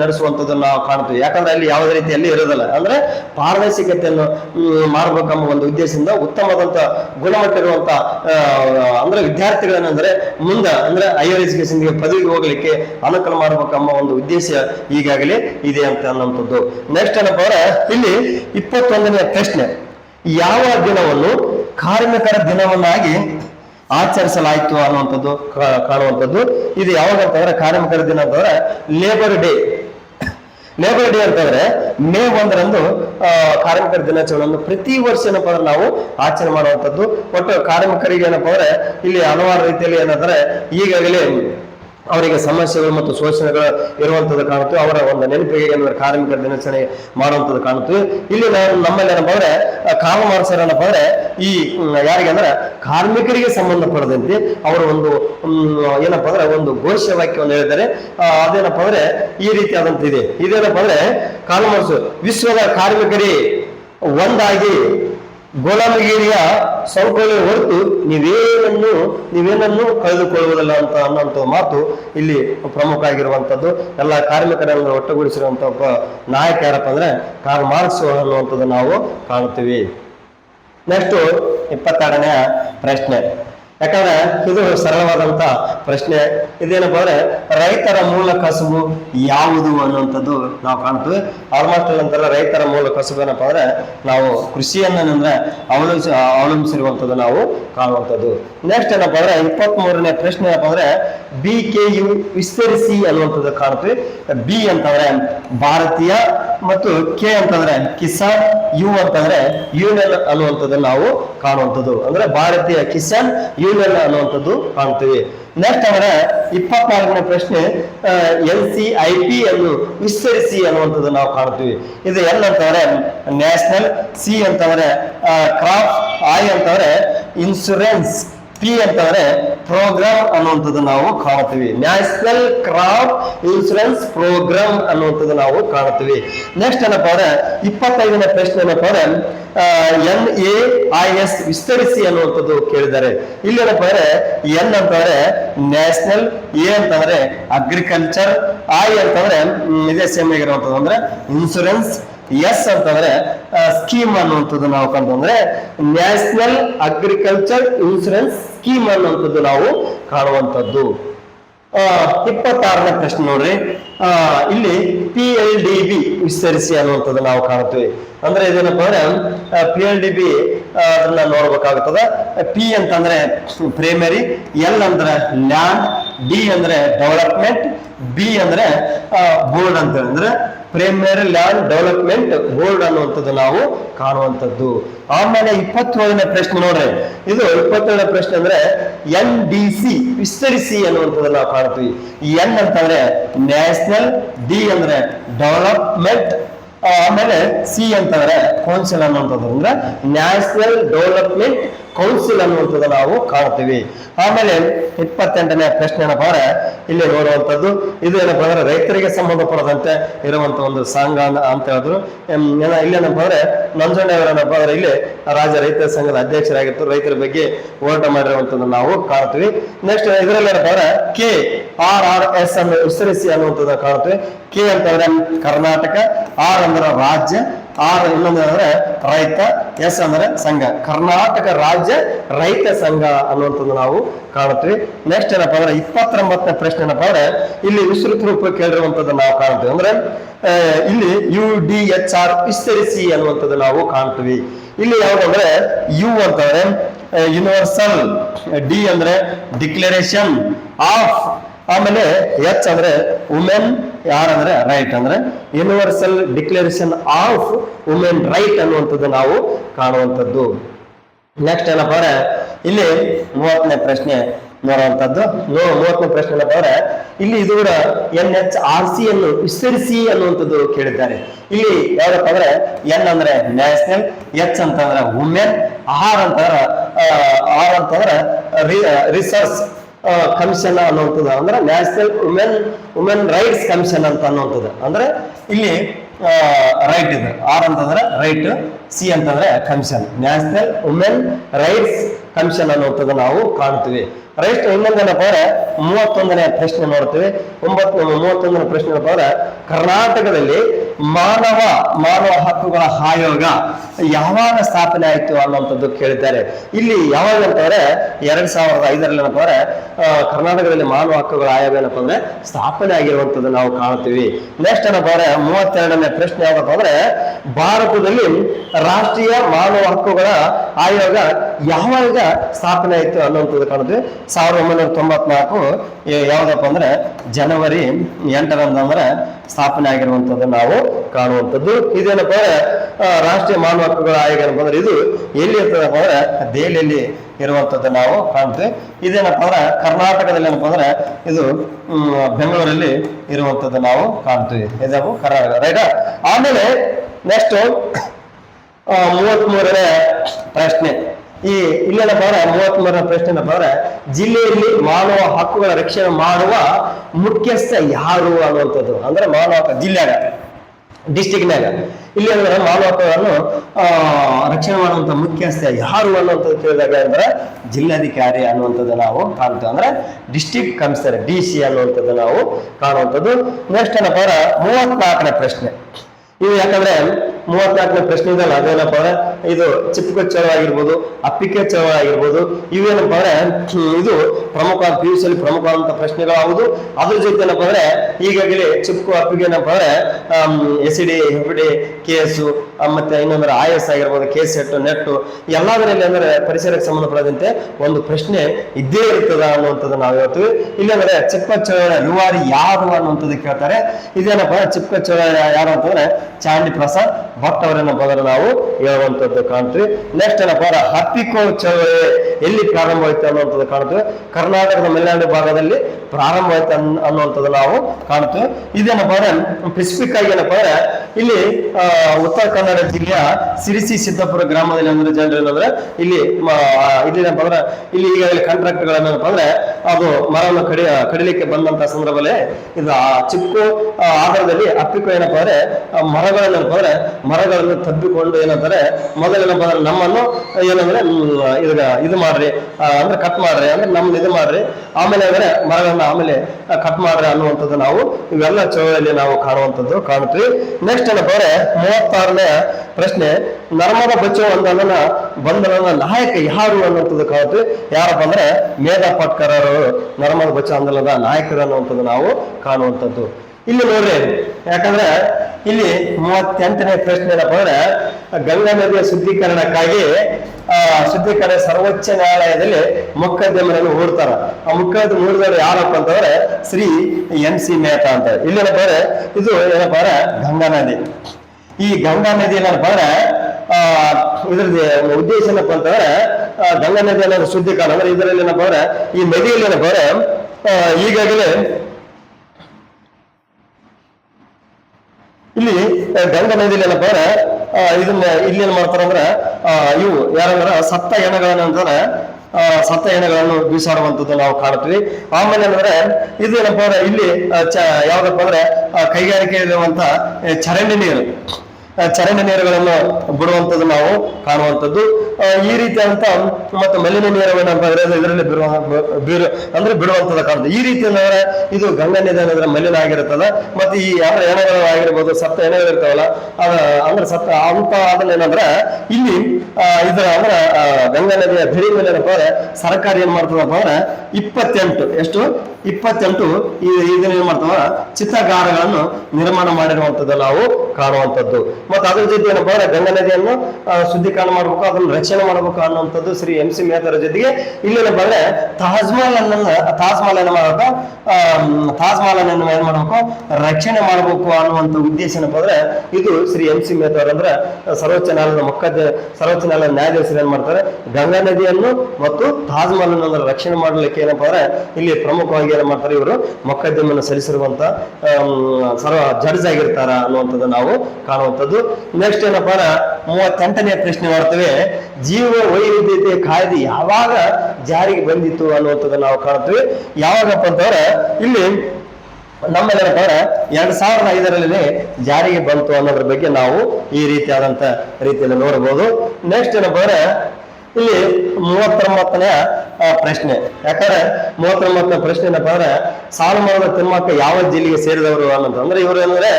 [SPEAKER 1] ನಾವು ಕಾಣ್ತೀವಿ. ಯಾಕಂದ್ರೆ ಅಲ್ಲಿ ಯಾವುದೇ ರೀತಿಯಲ್ಲಿ ಇರೋದಿಲ್ಲ. ಅಂದ್ರೆ ಪಾರದರ್ಶಕತೆಯನ್ನು ಮಾಡಬೇಕೆಂಬ ಒಂದು ಉದ್ದೇಶದಿಂದ ಉತ್ತಮವಾದಂತ ಗುಣಮಟ್ಟ ಇರುವಂತ ವಿದ್ಯಾರ್ಥಿಗಳನ್ನು ಅಂದ್ರೆ ಮುಂದೆ, ಅಂದ್ರೆ ಹೈಯರ್ ಎಜುಕೇಶನ್ಗೆ ಪದವಿಗೆ ಹೋಗ್ಲಿಕ್ಕೆ ಅನುಕೂಲ ಮಾಡಬೇಕೆಂಬ ಒಂದು ಉದ್ದೇಶ ಈಗಾಗಲೇ ಇದೆ ಅಂತ ಅನ್ನುವಂಥದ್ದು. ನೆಕ್ಸ್ಟ್ ಏನಪ್ಪ ಅಂದ್ರೆ ಇಲ್ಲಿ ಇಪ್ಪತ್ತೊಂದನೇ ಪ್ರಶ್ನೆ. ಯಾವ ದಿನವನ್ನು ಕಾರ್ಮಿಕರ ದಿನವನ್ನಾಗಿ ಆಚರಿಸಲಾಯಿತು ಅನ್ನುವಂಥದ್ದು ಕಾಣುವಂಥದ್ದು. ಇದು ಯಾವಾಗ ಅಂತಂದ್ರೆ ಕಾರ್ಮಿಕರ ದಿನ ಅಂತಂದ್ರೆ ಲೇಬರ್ ಡೇ ಲೇಬರ್ ಡೇ ಅಂತಂದ್ರೆ ಮೇ ಒಂದರಂದು ಕಾರ್ಮಿಕರ ದಿನಾಚರಣೆಯನ್ನು ಪ್ರತಿ ವರ್ಷ ಏನಪ್ಪ ಅಂದ್ರೆ ನಾವು ಆಚರಣೆ ಮಾಡುವಂಥದ್ದು. ಒಟ್ಟು ಕಾರ್ಮಿಕರಿಗೆ ಏನಪ್ಪ ಅಂದ್ರೆ ಇಲ್ಲಿ ಹಲವಾರು ರೀತಿಯಲ್ಲಿ ಏನಂದ್ರೆ ಈಗಾಗಲೇ ಅವರಿಗೆ ಸಮಸ್ಯೆಗಳು ಮತ್ತು ಶೋಷಣೆಗಳು ಇರುವಂತದ್ದು ಕಾಣುತ್ತೆ ಅವರ ಒಂದು ನೆನಪಿಗೆ ಏನಾದ್ರು ಕಾರ್ಮಿಕರ ದಿನಾಚರಣೆ ಮಾಡುವಂಥದ್ದು ಕಾಣುತ್ತೆ ಇಲ್ಲಿ ನಾವು ನಮ್ಮಲ್ಲಿ ಏನಪ್ಪ ಅಂದ್ರೆ ಆ, ಕಾಲು ಏನಪ್ಪ ಅಂದ್ರೆ ಈ ಯಾರಿಗೆ ಅಂದ್ರೆ ಕಾರ್ಮಿಕರಿಗೆ ಸಂಬಂಧಪಡದಂತೆ ಅವರ ಒಂದು ಏನಪ್ಪ ಅಂದ್ರೆ ಒಂದು ಘೋಷವಾಕ್ಯವನ್ನು ಹೇಳಿದ್ದಾರೆ. ಆ, ಅದೇನಪ್ಪ ಅಂದ್ರೆ ಈ ರೀತಿ ಇದೆ. ಇದೇನಪ್ಪ ಅಂದ್ರೆ ಕಾಲು ಮಾರ್ಸು ವಿಶ್ವದ ಕಾರ್ಮಿಕರಿ ಒಂದಾಗಿ ಗೋಲಾಮಗಿರಿಯ ಸೌಕರ್ಯ ಹೊರತು ನೀವೇನನ್ನು ನೀವೇನನ್ನು ಕಳೆದುಕೊಳ್ಳುವುದಿಲ್ಲ ಅಂತ ಅನ್ನುವಂಥ ಮಾತು ಇಲ್ಲಿ ಪ್ರಮುಖ ಆಗಿರುವಂಥದ್ದು ಎಲ್ಲ ಕಾರ್ಮಿಕರನ್ನು ಒಟ್ಟುಗೂಡಿಸಿರುವಂಥ ಒಬ್ಬ ನಾಯಕ ಯಾರಪ್ಪ ಅಂದ್ರೆ ಕಾರ್ಲ್ ಮಾರ್ಕ್ಸ್ ಅನ್ನುವಂಥದ್ದು ನಾವು ಕಾಣುತ್ತೀವಿ. ನೆಕ್ಸ್ಟ್ ಇಪ್ಪತ್ತೆರಡನೆಯ ಪ್ರಶ್ನೆ. ಯಾಕಂದ್ರೆ ಇದು ಸರಳವಾದಂತ ಪ್ರಶ್ನೆ. ಇದೇನಪ್ಪ ಅಂದ್ರೆ ರೈತರ ಮೂಲ ಕಸುಬು ಯಾವುದು ಅನ್ನುವಂಥದ್ದು ನಾವು ಕಾಣ್ತೀವಿ. ಆಲ್ಮೋಸ್ಟ್ ನಂತರ ರೈತರ ಮೂಲ ಕಸುಬು ಏನಪ್ಪ ಅಂದ್ರೆ ನಾವು ಕೃಷಿಯನ್ನ ಅವಲಂಬಿಸಿ ಅವಲಂಬಿಸಿರುವಂಥದ್ದು ನಾವು ಕಾಣುವಂಥದ್ದು. ನೆಕ್ಸ್ಟ್ ಏನಪ್ಪ ಅಂದ್ರೆ ಇಪ್ಪತ್ತ್ ಮೂರನೇ ಪ್ರಶ್ನೆ ಏನಪ್ಪ ಅಂದ್ರೆ ಬಿ ಕೆ ಯು ವಿಸ್ತರಿಸಿ ಅನ್ನುವಂಥದ್ದು ಕಾಣ್ತೀವಿ. ಬಿ ಅಂತಂದ್ರೆ ಭಾರತೀಯ ಮತ್ತು ಕೆ ಅಂತಂದ್ರೆ ಕಿಸಾನ್ ಯು ಅಂತಂದ್ರೆ ಯೂನಿಯನ್ ಅನ್ನುವಂಥದ್ದು ನಾವು ಕಾಣುವಂಥದ್ದು. ಅಂದ್ರೆ ಭಾರತೀಯ ಕಿಸಾನ್ ಯೂನಿಯನ್ ಅನ್ನುವಂಥದ್ದು ಕಾಣ್ತೀವಿ. ನೆಕ್ಸ್ಟ್ ಅವರ, ಇಪ್ಪತ್ನಾಲ್ಕನೇ ಪ್ರಶ್ನೆ ಎಲ್ ಸಿ ಐ ಪಿ ಅನ್ನು ವಿಸ್ತರಿಸಿ ಅನ್ನುವಂಥದ್ದು ನಾವು ಕಾಣ್ತೀವಿ. ಇದು ಎಲ್ ಅಂತಂದ್ರೆ ನ್ಯಾಷನಲ್ ಸಿ ಅಂತವ್ರೆ ಕ್ರಾಪ್ ಐ ಅಂತವ್ರೆ ಇನ್ಶೂರೆನ್ಸ್ ಪಿ ಅಂತಂದ್ರೆ ಪ್ರೋಗ್ರಾಮ್ ಅನ್ನುವಂಥದ್ದು ನಾವು ಕಾಣುತ್ತೀವಿ ನ್ಯಾಷನಲ್ ಕ್ರಾಪ್ ಇನ್ಶೂರೆನ್ಸ್ ಪ್ರೋಗ್ರಾಮ್ ಅನ್ನುವಂಥದ್ದು ನಾವು ಕಾಣುತ್ತೀವಿ ನೆಕ್ಸ್ಟ್ ಏನಪ್ಪಾ ಅಂದ್ರೆ ಇಪ್ಪತ್ತೈದನೇ ಪ್ರಶ್ನೆ ಏನಪ್ಪಾ ಅಂದ್ರೆ ಎನ್ ಎ ಐ ಎಸ್ ವಿಸ್ತರಿಸಿ ಅನ್ನುವಂಥದ್ದು ಕೇಳಿದ್ದಾರೆ. ಇಲ್ಲಿ ಏನಪ್ಪಾ ಅಂದ್ರೆ ಎನ್ ಅಂತಂದ್ರೆ ನ್ಯಾಷನಲ್ ಎ ಅಂತಂದ್ರೆ ಅಗ್ರಿಕಲ್ಚರ್ ಐ ಅಂತಂದ್ರೆ ಇದೇ ಸೇಮ್ ಆಗಿರುವಂಥದ್ದು ಅಂದ್ರೆ ಇನ್ಶೂರೆನ್ಸ್ ಎಸ್ ಅಂತಂದ್ರೆ ಸ್ಕೀಮ್ ಅನ್ನುವಂಥದ್ದು ನಾವು ಕಂತಂದ್ರೆ ನ್ಯಾಷನಲ್ ಅಗ್ರಿಕಲ್ಚರ್ ಇನ್ಶೂರೆನ್ಸ್ ಸ್ಕೀಮ್ ಅನ್ನುವಂಥದ್ದು ನಾವು ಕಾಣುವಂಥದ್ದು. ಇಪ್ಪತ್ತಾರನೇ ಪ್ರಶ್ನೆ ನೋಡ್ರಿ. ಇಲ್ಲಿ ಪಿ ಎಲ್ ಡಿ ಬಿ ವಿಸ್ತರಿಸಿ ಅನ್ನುವಂಥದ್ದು ನಾವು ಕಾಣ್ತೀವಿ ಅಂದ್ರೆ ಇದೇನಪ್ಪ ಅಂದ್ರೆ ಪಿ ಎಲ್ ಡಿ ಬಿ ಅದನ್ನ ನೋಡ್ಬೇಕಾಗ್ತದ. ಪಿ ಅಂತಂದ್ರೆ ಪ್ರೈಮರಿ ಎಲ್ ಅಂದ್ರೆ ಲ್ಯಾಂಡ್ ಡಿ ಅಂದ್ರೆ ಡೆವಲಪ್ಮೆಂಟ್ ಬಿ ಅಂದ್ರೆ ಬೋರ್ಡ್ ಅಂತ ಅಂದ್ರೆ ಪ್ರೇಮಿಯರ್ ಲ್ಯಾಂಡ್ ಡೆವಲಪ್ಮೆಂಟ್ ಬೋರ್ಡ್ ಅನ್ನುವಂಥದ್ದು ನಾವು ಕಾಣುವಂಥದ್ದು. ಆಮೇಲೆ ಇಪ್ಪತ್ತೇಳನೇ ಪ್ರಶ್ನೆ ನೋಡ್ರಿ. ಇದು ಇಪ್ಪತ್ತೇಳನೇ ಪ್ರಶ್ನೆ ಅಂದ್ರೆ ಎನ್ ಡಿ ಸಿ ವಿಸ್ತರಿಸಿ ಅನ್ನುವಂಥದ್ದು ನಾವು ಕಾಣ್ತೀವಿ. ಎನ್ ಅಂತಂದ್ರೆ ನ್ಯಾಷನಲ್ ಡಿ ಅಂದ್ರೆ ಡೆವಲಪ್ಮೆಂಟ್ ಆಮೇಲೆ ಸಿ ಅಂತಂದ್ರೆ ಕೌನ್ಸಿಲ್ ಅನ್ನುವಂಥದ್ದು. ಅಂದ್ರೆ ನ್ಯಾಷನಲ್ ಡೆವಲಪ್ಮೆಂಟ್ ಕೌನ್ಸಿಲ್ ಅನ್ನುವಂಥದ್ದು ನಾವು ಕಾಣ್ತೀವಿ ಆಮೇಲೆ ಇಪ್ಪತ್ತೆಂಟನೇ ಪ್ರಶ್ನೆ ಏನಪ್ಪ ಅಂದ್ರೆ, ಇಲ್ಲಿ ನೋಡುವಂಥದ್ದು, ಇದು ಏನಪ್ಪ ಅಂದ್ರೆ ರೈತರಿಗೆ ಸಂಬಂಧಪಡದಂತೆ ಇರುವಂತ ಒಂದು ಸಂಘ ಅಂತ ಹೇಳಿದ್ರು. ಇಲ್ಲಿ ಏನಪ್ಪ ಅಂದ್ರೆ ನಂಜಣ್ಣವರು ಏನಪ್ಪ ಅಂದ್ರೆ ಇಲ್ಲಿ ರಾಜ್ಯ ರೈತ ಸಂಘದ ಅಧ್ಯಕ್ಷರಾಗಿತ್ತು ರೈತರ ಬಗ್ಗೆ ಹೋರಾಟ ಮಾಡಿರುವಂತದ್ದು ನಾವು ಕಾಣ್ತೀವಿ ನೆಕ್ಸ್ಟ್ ಇದರಲ್ಲಿ ಏನಪ್ಪ ಅಂದ್ರೆ ಕೆ, ಆರ್ ಆರ್, ಎಸ್ ಅನ್ನು ವಿಸ್ತರಿಸಿ ಅನ್ನುವಂಥದ್ದು ಕಾಣ್ತೀವಿ ಕೆ ಅಂತಂದ್ರೆ ಕರ್ನಾಟಕ, ಆರ್ ಅಂದ್ರೆ ರಾಜ್ಯ ಆರ್ ಇನ್ನೊಂದು ಅಂದ್ರೆ ರೈತ ಎಸ್ ಅಂದ್ರೆ ಸಂಘ. ಕರ್ನಾಟಕ ರಾಜ್ಯ ರೈತ ಸಂಘ ಅನ್ನುವಂಥದ್ದು ನಾವು ಕಾಣುತ್ತೀವಿ. ನೆಕ್ಸ್ಟ್ ಏನಪ್ಪ ಅಂದ್ರೆ ಇಪ್ಪತ್ತೊಂಬತ್ತನೇ ಪ್ರಶ್ನೆ ಏನಪ್ಪ ಅಂದ್ರೆ ಇಲ್ಲಿ ವಿಸ್ತೃತ ರೂಪ ಕೇಳಿರುವಂತದ್ದು ನಾವು ಕಾಣ್ತೀವಿ ಅಂದ್ರೆ ಇಲ್ಲಿ ಯು ಡಿ ಎಚ್ ಆರ್ ವಿಸ್ತರಿಸಿ ಅನ್ನುವಂಥದ್ದು ನಾವು ಕಾಣ್ತೀವಿ ಇಲ್ಲಿ ಯಾವ್ದಂದ್ರೆ ಯು ಅಂತಂದ್ರೆ ಯೂನಿವರ್ಸಲ್ ಡಿ ಅಂದ್ರೆ ಡಿಕ್ಲರೇಷನ್ ಆಫ್ ಆಮೇಲೆ ಎಚ್ ಅಂದ್ರೆ ವುಮೆನ್ ಯಾರಂದ್ರೆ ರೈಟ್ ಅಂದ್ರೆ universal declaration of women right ಅನ್ನುವಂಥದ್ದು ನಾವು ಕಾಣುವಂಥದ್ದು. ನೆಕ್ಸ್ಟ್ ಏನಪ್ಪ ಅಂದ್ರೆ ಇಲ್ಲಿ ಮೂವತ್ತನೇ ಪ್ರಶ್ನೆ ನೋಡುವಂಥದ್ದು. ಮೂವತ್ತನೇ ಪ್ರಶ್ನೆ ಏನಪ್ಪ ಇಲ್ಲಿ ಇದು ಕೂಡ ಎನ್ ಎಚ್ ಆರ್ ಸಿ ಅನ್ನು ವಿಸ್ತರಿಸಿ ಅನ್ನುವಂಥದ್ದು ಕೇಳಿದ್ದಾರೆ. ಇಲ್ಲಿ ಯಾವ್ದಪ್ಪ ಅಂದ್ರೆ ಎನ್ ಅಂದ್ರೆ ನ್ಯಾಷನಲ್ ಎಚ್ ಅಂತಂದ್ರೆ ವುಮೆನ್ ಆರ್ ಅಂತಂದ್ರೆ ಆರ್ ಅಂತಂದ್ರೆ ರಿಸರ್ಚ್ ಕಮಿಷನ್ ಅನ್ನುವಂಥದ್ದು. ಅಂದ್ರೆ national women women rights commission ಅಂತ ಅನ್ನುವಂಥದ್ದು. ಅಂದ್ರೆ ಇಲ್ಲಿ ರೈಟ್ ಇದೆ. ಆರ್ ಅಂತಂದ್ರೆ ರೈಟ್ ಸಿ ಅಂತಂದ್ರೆ commission national women rights commission ಅನ್ನುವಂಥದ್ದು ನಾವು ಕಾಣ್ತೀವಿ. ರೈಟ್ ಇನ್ನೊಂದೇನಪ್ಪ ಅಂದ್ರೆ ಮೂವತ್ತೊಂದನೇ ಪ್ರಶ್ನೆ ನೋಡ್ತೀವಿ. ಒಂಬತ್ತು ಮೂವತ್ತೊಂದನೇ ಪ್ರಶ್ನೆ ಏನಪ್ಪ ಕರ್ನಾಟಕದಲ್ಲಿ ಮಾನವ ಮಾನವ ಹಕ್ಕುಗಳ ಆಯೋಗ ಯಾವಾಗ ಸ್ಥಾಪನೆ ಆಯಿತು ಅನ್ನುವಂಥದ್ದು ಕೇಳಿದ್ದಾರೆ. ಇಲ್ಲಿ ಯಾವಾಗ ಅಂತಂದ್ರೆ ಎರಡ್ ಸಾವಿರದ ಐದರಲ್ಲಿ ಏನಪ್ಪ ಅಂದ್ರೆ ಕರ್ನಾಟಕದಲ್ಲಿ ಮಾನವ ಹಕ್ಕುಗಳ ಆಯೋಗ ಏನಪ್ಪ ಅಂದ್ರೆ ಸ್ಥಾಪನೆ ಆಗಿರುವಂತದ್ದು ನಾವು ಕಾಣ್ತೀವಿ ನೆಕ್ಸ್ಟ್ ಏನಪ್ಪ ಅಂದ್ರೆ ಮೂವತ್ತೆರಡನೇ ಪ್ರಶ್ನೆ ಯಾವ್ದಪ್ಪ ಅಂದ್ರೆ, ಭಾರತದಲ್ಲಿ ರಾಷ್ಟ್ರೀಯ ಮಾನವ ಹಕ್ಕುಗಳ ಆಯೋಗ ಯಾವಾಗ ಸ್ಥಾಪನೆ ಆಯ್ತು ಅನ್ನುವಂಥದ್ದು ಕಾಣ್ತೀವಿ ಸಾವಿರದ ಒಂಬೈನೂರ ತೊಂಬತ್ನಾಲ್ಕು ಯಾವುದಪ್ಪ ಅಂದ್ರೆ ಜನವರಿ ಎಂಟರಂದು ಅಂದ್ರೆ ಸ್ಥಾಪನೆ ಆಗಿರುವಂತದ್ದು ನಾವು ಕಾಣುವಂಥದ್ದು. ಇದೇನಪ್ಪ ಅಂದ್ರೆ ರಾಷ್ಟ್ರೀಯ ಮಾನವ ಹಕ್ಕುಗಳ ಆಯೋಗ ಏನಪ್ಪ ಅಂದ್ರೆ, ಇದು ಎಲ್ಲಿ ಇರ್ತದಪ್ಪ ಅಂದ್ರೆ, ದೆಹಲಿಯಲ್ಲಿ ಇರುವಂತದ್ದು ನಾವು ಕಾಣ್ತೇವೆ. ಇದೇನಪ್ಪ ಅಂದ್ರೆ, ಕರ್ನಾಟಕದಲ್ಲಿ ಏನಪ್ಪ ಅಂದ್ರೆ, ಇದು ಬೆಂಗಳೂರಲ್ಲಿ ಇರುವಂತದ್ದು ನಾವು ಕಾಣ್ತೀವಿ. ಇದಾವು ಕರ್ನಾಟಕ, ರೈಟ್? ಆಮೇಲೆ ನೆಕ್ಸ್ಟ್ ಮೂವತ್ತ್ ಮೂರನೇ ಪ್ರಶ್ನೆ. ಈ ಇಲ್ಲೇನಪ್ಪ ಅಂದ್ರೆ ಮೂವತ್ತ್ ಮೂರನೇ ಪ್ರಶ್ನೆ ಏನಪ್ಪ ಜಿಲ್ಲೆಯಲ್ಲಿ ಮಾನವ ಹಕ್ಕುಗಳ ರಕ್ಷಣೆ ಮಾಡುವ ಮುಖ್ಯಸ್ಥ ಯಾರು ಅನ್ನುವಂಥದ್ದು. ಅಂದ್ರೆ ಮಾನವ ಹಕ್ಕು ಜಿಲ್ಲೆಯಾಗ ಡಿಸ್ಟಿಕ್ನಾಗ ಇಲ್ಲಿ ಅಂದ್ರೆ ಮಾನವ ಹಕ್ಕುಗಳನ್ನು ರಕ್ಷಣೆ ಮಾಡುವಂತ ಮುಖ್ಯಸ್ಥ ಯಾರು ಅನ್ನುವಂಥದ್ದು ಕೇಳಿದಾಗ ಅಂದ್ರೆ ಜಿಲ್ಲಾಧಿಕಾರಿ ಅನ್ನುವಂಥದ್ದು ನಾವು ಕಾಣ್ತೇವೆ. ಅಂದ್ರೆ ಡಿಸ್ಟಿಕ್ ಕಮಿಷನರ್, ಡಿ ಸಿ ಅನ್ನುವಂಥದ್ದು ನಾವು ಕಾಣುವಂಥದ್ದು. ನೆಕ್ಸ್ಟ್ ಏನಪ್ಪ ಅಂದ್ರೆ ಮೂವತ್ನಾಲ್ಕನೇ ಪ್ರಶ್ನೆ. ಇವು ಯಾಕಂದ್ರೆ ಮೂವತ್ನಾಲ್ಕನೇ ಪ್ರಶ್ನೆ ಇದಲ್ಲ, ಅದೇನಪ್ಪ ಅಂದ್ರೆ ಇದು ಚಿಪ್ಕ ಚರ ಆಗಿರ್ಬೋದು, ಅಪ್ಪಿಕೆ ಚರ ಆಗಿರ್ಬೋದು ಇವೇನಪ್ಪ ಅಂದ್ರೆ, ಇದು ಪ್ರಮುಖ ಪಿ ಯು ಸಿಯಲ್ಲಿ ಪ್ರಮುಖವಾದಂತ ಪ್ರಶ್ನೆಗಳಾವುದು ಅದ್ರ ಜೊತೆ ಏನಪ್ಪ ಅಂದ್ರೆ, ಈಗಾಗಲೇ ಚಿಪ್ಪು ಅಪ್ಪಿಗೆ ಏನಪ್ಪ ಅಂದ್ರೆ S D F D K S ಮತ್ತೆ ಇನ್ನೊಂದ್ರೆ ಐ ಎಸ್ ಆಗಿರ್ಬೋದು ಕೆ ಸೆಟ್ ನೆಟ್ ಎಲ್ಲದರಲ್ಲಿ ಅಂದ್ರೆ ಪರಿಸರಕ್ಕೆ ಸಂಬಂಧಪಡದಂತೆ ಒಂದು ಪ್ರಶ್ನೆ ಇದ್ದೇ ಇರ್ತದ ಅನ್ನುವಂಥದ್ದು ನಾವು ಹೇಳ್ತೀವಿ. ಇಲ್ಲಂದ್ರೆ ಚಿಕ್ಕ ಚಳವಳಿ ಯುವಾರಿ ಯಾರು ಅನ್ನುವಂಥದ್ದು ಕೇಳ್ತಾರೆ. ಇದೇನಪ್ಪ ಚಿಕ್ಕ ಚಳವಳಿ ಯಾರು ಅಂತಂದ್ರೆ ಚಾಂಡಿ ಪ್ರಸಾದ್ ಭಟ್ ಅವರೇನಪ್ಪ ಅಂದ್ರೆ ನಾವು ಹೇಳುವಂಥದ್ದು. ಕಾಣ್ತೀವಿ ನೆಕ್ಸ್ಟ್ ಏನಪ್ಪ ಅಂದ್ರೆ ಹಪ್ಪಿಕೋ ಚಳವಳಿ ಎಲ್ಲಿ ಪ್ರಾರಂಭವಾಯಿತು ಅನ್ನುವಂಥದ್ದು ಕಾಣ್ತೇವೆ ಕರ್ನಾಟಕದ ಮಲೆನಾಡು ಭಾಗದಲ್ಲಿ ಪ್ರಾರಂಭವಾಯಿತು ಅನ್ ಅನ್ನುವಂಥದ್ದು ನಾವು ಕಾಣ್ತೇವೆ ಇದೇನಪ್ಪ ಅಂದ್ರೆ ಸ್ಪೆಸಿಫಿಕ್ ಆಗಿ ಏನಪ್ಪ ಅಂದ್ರೆ ಇಲ್ಲಿ ಉತ್ತರ ಕನ್ನಡ ಜಿಲ್ಲೆಯ ಸಿರಿಸಿ ಸಿದ್ದಾಪುರ ಗ್ರಾಮದಲ್ಲಿ ಅಂದ್ರೆ ಜನರು ಏನಂದ್ರೆ ಇಲ್ಲಿ ಮ- ಆ, ಇಲ್ಲಿ ಈಗ ಅಂದ್ರೆ ಇಲ್ಲಿ ಈಗಾಗಲೇ ಕಾಂಟ್ರಾಕ್ಟ್ ಗಳೇನಪ್ಪ ಅಂದ್ರೆ ಅದು ಮರವನ್ನು ಕಡಿ ಕಡಿಲಿಕ್ಕೆ ಬಂದಂತ ಸಂದರ್ಭದಲ್ಲಿ ಇದು ಚಿಕ್ಕ ಆಧಾರದಲ್ಲಿ ಅಪ್ಪಿಕೋ ಏನಪ್ಪ ಅಂದ್ರೆ ಮರಗಳನ್ನೇನಪ್ಪ ಮರಗಳನ್ನ ಅಂದ್ರೆ ಮರಗಳನ್ನು ತಬ್ಬಿಕೊಂಡು ಏನಂತಾರೆ ಮೊದಲೇನಪ್ಪ ಅಂದ್ರೆ ನಮ್ಮನ್ನು ಏನಂದ್ರೆ ಇದು ಇದು ಮಾಡ್ರಿ ಅಂದ್ರೆ ಕಟ್ ಮಾಡ್ರಿ, ಅಂದ್ರೆ ನಮ್ಮನ್ನ ಇದು ಮಾಡ್ರಿ. ಆಮೇಲೆ ಅಂದ್ರೆ ಮರಗಳನ್ನ ಆಮೇಲೆ ಕಟ್ ಮಾಡ್ರಿ ಅನ್ನುವಂಥದ್ದು ನಾವು ಇವೆಲ್ಲ ಚಳವಳಿಯಲ್ಲಿ ನಾವು ಕಾಣುವಂಥದ್ದು ಕಾಣ್ತೀವಿ. ನೆಕ್ಸ್ಟ್ ಏನಪ್ಪ ಮೂವತ್ತಾರನೇ ಪ್ರಶ್ನೆ, ನರ್ಮದ ಬಚ್ಚು ಬಂಧನದ ನಾಯಕ ಯಾರು ಅನ್ನುವಂಥದ್ದು ಕಾಣ್ತೀವಿ. ಯಾರಪ್ಪ ಅಂದ್ರೆ ಮೇಧಾ ಪಟ್ಕರರು ನರ್ಮದ ಬಚ್ಚೋ ಆಂದೋಲನದ ನಾಯಕರು ಅನ್ನುವಂಥದ್ದು ನಾವು ಕಾಣುವಂಥದ್ದು. ಇಲ್ಲಿ ನೋಡ್ರಿ ಯಾಕಂದ್ರೆ ಇಲ್ಲಿ ಮೂವತ್ತೆಂಟನೇ ಪ್ರಶ್ನೆ ಏನಪ್ಪ ಅಂದ್ರೆ, ಗಂಗಾ ನದಿಯ ಶುದ್ಧೀಕರಣಕ್ಕಾಗಿ, ಆ, ಶುದ್ಧೀಕರಣ ಸರ್ವೋಚ್ಚ ನ್ಯಾಯಾಲಯದಲ್ಲಿ ಮೊಕದ್ದಮೆಯನ್ನು ಹೂಡ್ತಾರ. ಆ ಮೊಕದ್ದಮೆ ಹೂಡಿದವರು ಯಾರಪ್ಪ ಅಂತಂದ್ರೆ, ಶ್ರೀ ಎನ್ ಸಿ ಮೆಹ್ತಾ ಅಂತ. ಇಲ್ಲೇನಪ್ಪ ಅಂದ್ರೆ, ಇದು ಏನಪ್ಪ ಅಂದ್ರೆ, ಗಂಗಾ ನದಿ. ಈ ಗಂಗಾ ನದಿ ಏನಪ್ಪ ಅಂದ್ರೆ, ಆ, ಇದ್ರದ್ದು ಉದ್ದೇಶ ಏನಪ್ಪ ಅಂತಂದ್ರೆ ಗಂಗಾ ನದಿ ಅನ್ನೋದು ಶುದ್ಧೀಕರಣ. ಅಂದ್ರೆ ಇದರಲ್ಲಿ ಏನಪ್ಪ ಅಂದ್ರೆ, ಈ ನದಿಯಲ್ಲಿ ಏನಪ್ಪ ಅಂದ್ರೆ ಈಗಾಗಲೇ ಇಲ್ಲಿ ಗಂಗ ನದಿಯಲ್ಲಿ ಏನಪ್ಪ ಅಂದ್ರೆ ಇದನ್ನ ಇಲ್ಲಿ ಏನ್ ಮಾಡ್ತಾರಂದ್ರ ಇವು ಯಾರಂದ್ರ ಸತ್ತ ಎಣಗಳನ್ನು ಅಂತಾರೆ. ಸತ್ತ ಎಣಗಳನ್ನು ಬೀಸಾಡುವಂಥದ್ದು ನಾವು ಕಾಣ್ತೀವಿ. ಆಮೇಲೆ ಅಂದ್ರೆ ಇದು ಏನಪ್ಪ ಅಂದ್ರೆ ಇಲ್ಲಿ ಯಾವ್ದಪ್ಪ ಅಂದ್ರೆ ಕೈಗಾರಿಕೆ ಇರುವಂತ ಚರಂಡಿ ನೀರು. ಚರಂಡಿ ನೀರುಗಳನ್ನು ಬಿಡುವಂಥದ್ದು ನಾವು ಕಾಣುವಂಥದ್ದು. ಈ ರೀತಿಯಾದಂತ ಮತ್ತೆ ಮಲಿನ ನೀರವನ್ನ ಇದರಲ್ಲಿ ಬಿಡುವ ಬೀರು ಅಂದ್ರೆ ಬಿಡುವಂತದ ಕಾರಣ ಈ ರೀತಿ ಅಂದ್ರೆ ಇದು ಗಂಗಾ ನದಿ ಮಲಿನ ಆಗಿರುತ್ತದ ಮತ್ತೆ ಈ ಯಾರ ಎಣೆಗಳು ಆಗಿರ್ಬೋದು ಸತ್ತ ಎಣೆಗಳು ಇರ್ತಾವಲ್ಲ, ಅದ ಅಂದ್ರೆ ಸತ್ತ ಅಂತ ಅದನ್ನ ಏನಂದ್ರೆ ಇಲ್ಲಿ ಇದರ ಅಂದ್ರೆ ಗಂಗಾ ನದಿಯ ಬಿಳಿ ಮೇಲೆ ಏನಪ್ಪ ಅಂದ್ರೆ ಸರ್ಕಾರ ಏನ್ ಮಾಡ್ತದಪ್ಪ ಅಂದ್ರೆ ಇಪ್ಪತ್ತೆಂಟು, ಎಷ್ಟು? ಇಪ್ಪತ್ತೆಂಟು ಇದನ್ನ ಏನ್ ಮಾಡ್ತಾವ? ಚಿತ್ರಗಾರಗಳನ್ನು ನಿರ್ಮಾಣ ಮಾಡಿರುವಂತದ್ದು ನಾವು ಕಾಣುವಂಥದ್ದು. ಮತ್ತು ಅದ್ರ ಜೊತೆ ಏನಪ್ಪ ಅಂದ್ರೆ ಗಂಗಾ ನದಿಯನ್ನು ಶುದ್ಧೀಕರಣ ಮಾಡ್ಬೇಕು, ಅದನ್ನು ರಕ್ಷಣೆ ಮಾಡ್ಬೇಕು ಅನ್ನುವಂಥದ್ದು ಶ್ರೀ ಎಂ ಸಿ ಮೇಹತರ ಜೊತೆಗೆ. ಇಲ್ಲಿ ಏನಪ್ಪ ಅಂದ್ರೆ ತಾಜ್ಮಹಲ್ ಅನ್ನ ತಾಜ್ಮಹಲ್ ಏನ ಮಾಡಬೇಕು ತಾಜ್ಮಹಲ್ ತಾಜ್ ಮಹಲ್ ಅನ್ನು ಏನ್ ಮಾಡ್ಬೇಕು? ರಕ್ಷಣೆ ಮಾಡ್ಬೇಕು ಅನ್ನುವಂಥ ಉದ್ದೇಶ ಏನಪ್ಪ ಅಂದ್ರೆ ಇದು ಶ್ರೀ ಎಂ ಸಿ ಮೇಹತರ್ ಅಂದ್ರೆ ಸರ್ವೋಚ್ಚ ನ್ಯಾಯಾಲಯದ ಮೊಕ್ಕದ ಸರ್ವೋಚ್ಚ ನ್ಯಾಯಾಲಯದ ನ್ಯಾಯಾಧೀಶರು ಏನ್ ಮಾಡ್ತಾರೆ? ಗಂಗಾ ನದಿಯನ್ನು ಮತ್ತು ತಾಜ್ಮಹಲ್ ಅನ್ನ ರಕ್ಷಣೆ ಮಾಡಲಿಕ್ಕೆ ಏನಪ್ಪ ಅಂದ್ರೆ ಇಲ್ಲಿ ಪ್ರಮುಖವಾಗಿ ಏನ್ ಮಾಡ್ತಾರೆ ಇವರು? ಮೊಕದ್ದಮೆಯನ್ನು ಸಲ್ಲಿಸಿರುವಂತ ಸರ್ವ ಜಡ್ಜ್ ಆಗಿರ್ತಾರ ಅನ್ನುವಂಥದ್ದು ನಾವು ಕಾಣುವಂಥದ್ದು. ನೆಕ್ಸ್ಟ್ ಏನಪ್ಪ ಮೂವತ್ತೆಂಟನೇ ಪ್ರಶ್ನೆ ಮಾಡ್ತೇವೆ ಜೀವ ವೈವಿಧ್ಯತೆ ಕಾಯ್ದೆ ಯಾವಾಗ ಜಾರಿಗೆ ಬಂದಿತ್ತು ಅನ್ನುವಂಥದ್ದು ನಾವು ಕಾಣ್ತೇವೆ. ಯಾವಾಗಪ್ಪ ಅಂತಂದ್ರೆ ಇಲ್ಲಿ ನಮ್ಮ ಪ್ರಕಾರ ಅಂದ್ರೆ ಎರಡ್ ಸಾವಿರದ ಐದರಲ್ಲಿ ಜಾರಿಗೆ ಬಂತು ಅನ್ನೋದ್ರ ಬಗ್ಗೆ ನಾವು ಈ ರೀತಿಯಾದಂತ ರೀತಿಯಲ್ಲಿ ನೋಡಬಹುದು. ನೆಕ್ಸ್ಟ್ ಏನಪ್ಪ ಇಲ್ಲಿ ಮೂವತ್ತೊಂಬತ್ತನೇ ಆ, ಪ್ರಶ್ನೆ. ಯಾಕಂದ್ರೆ ಮೂವತ್ತೊಂಬತ್ತನೇ ಪ್ರಶ್ನೆ ಏನಪ್ಪ ಅಂದ್ರೆ ಸಾಲುಮಾನ ತಿಮ್ಮಕ್ಕ ಯಾವ ಜಿಲ್ಲೆಗೆ ಸೇರಿದವರು ಅನ್ನೋದು. ಅಂದ್ರೆ ಇವರು ಏನಂದ್ರೆ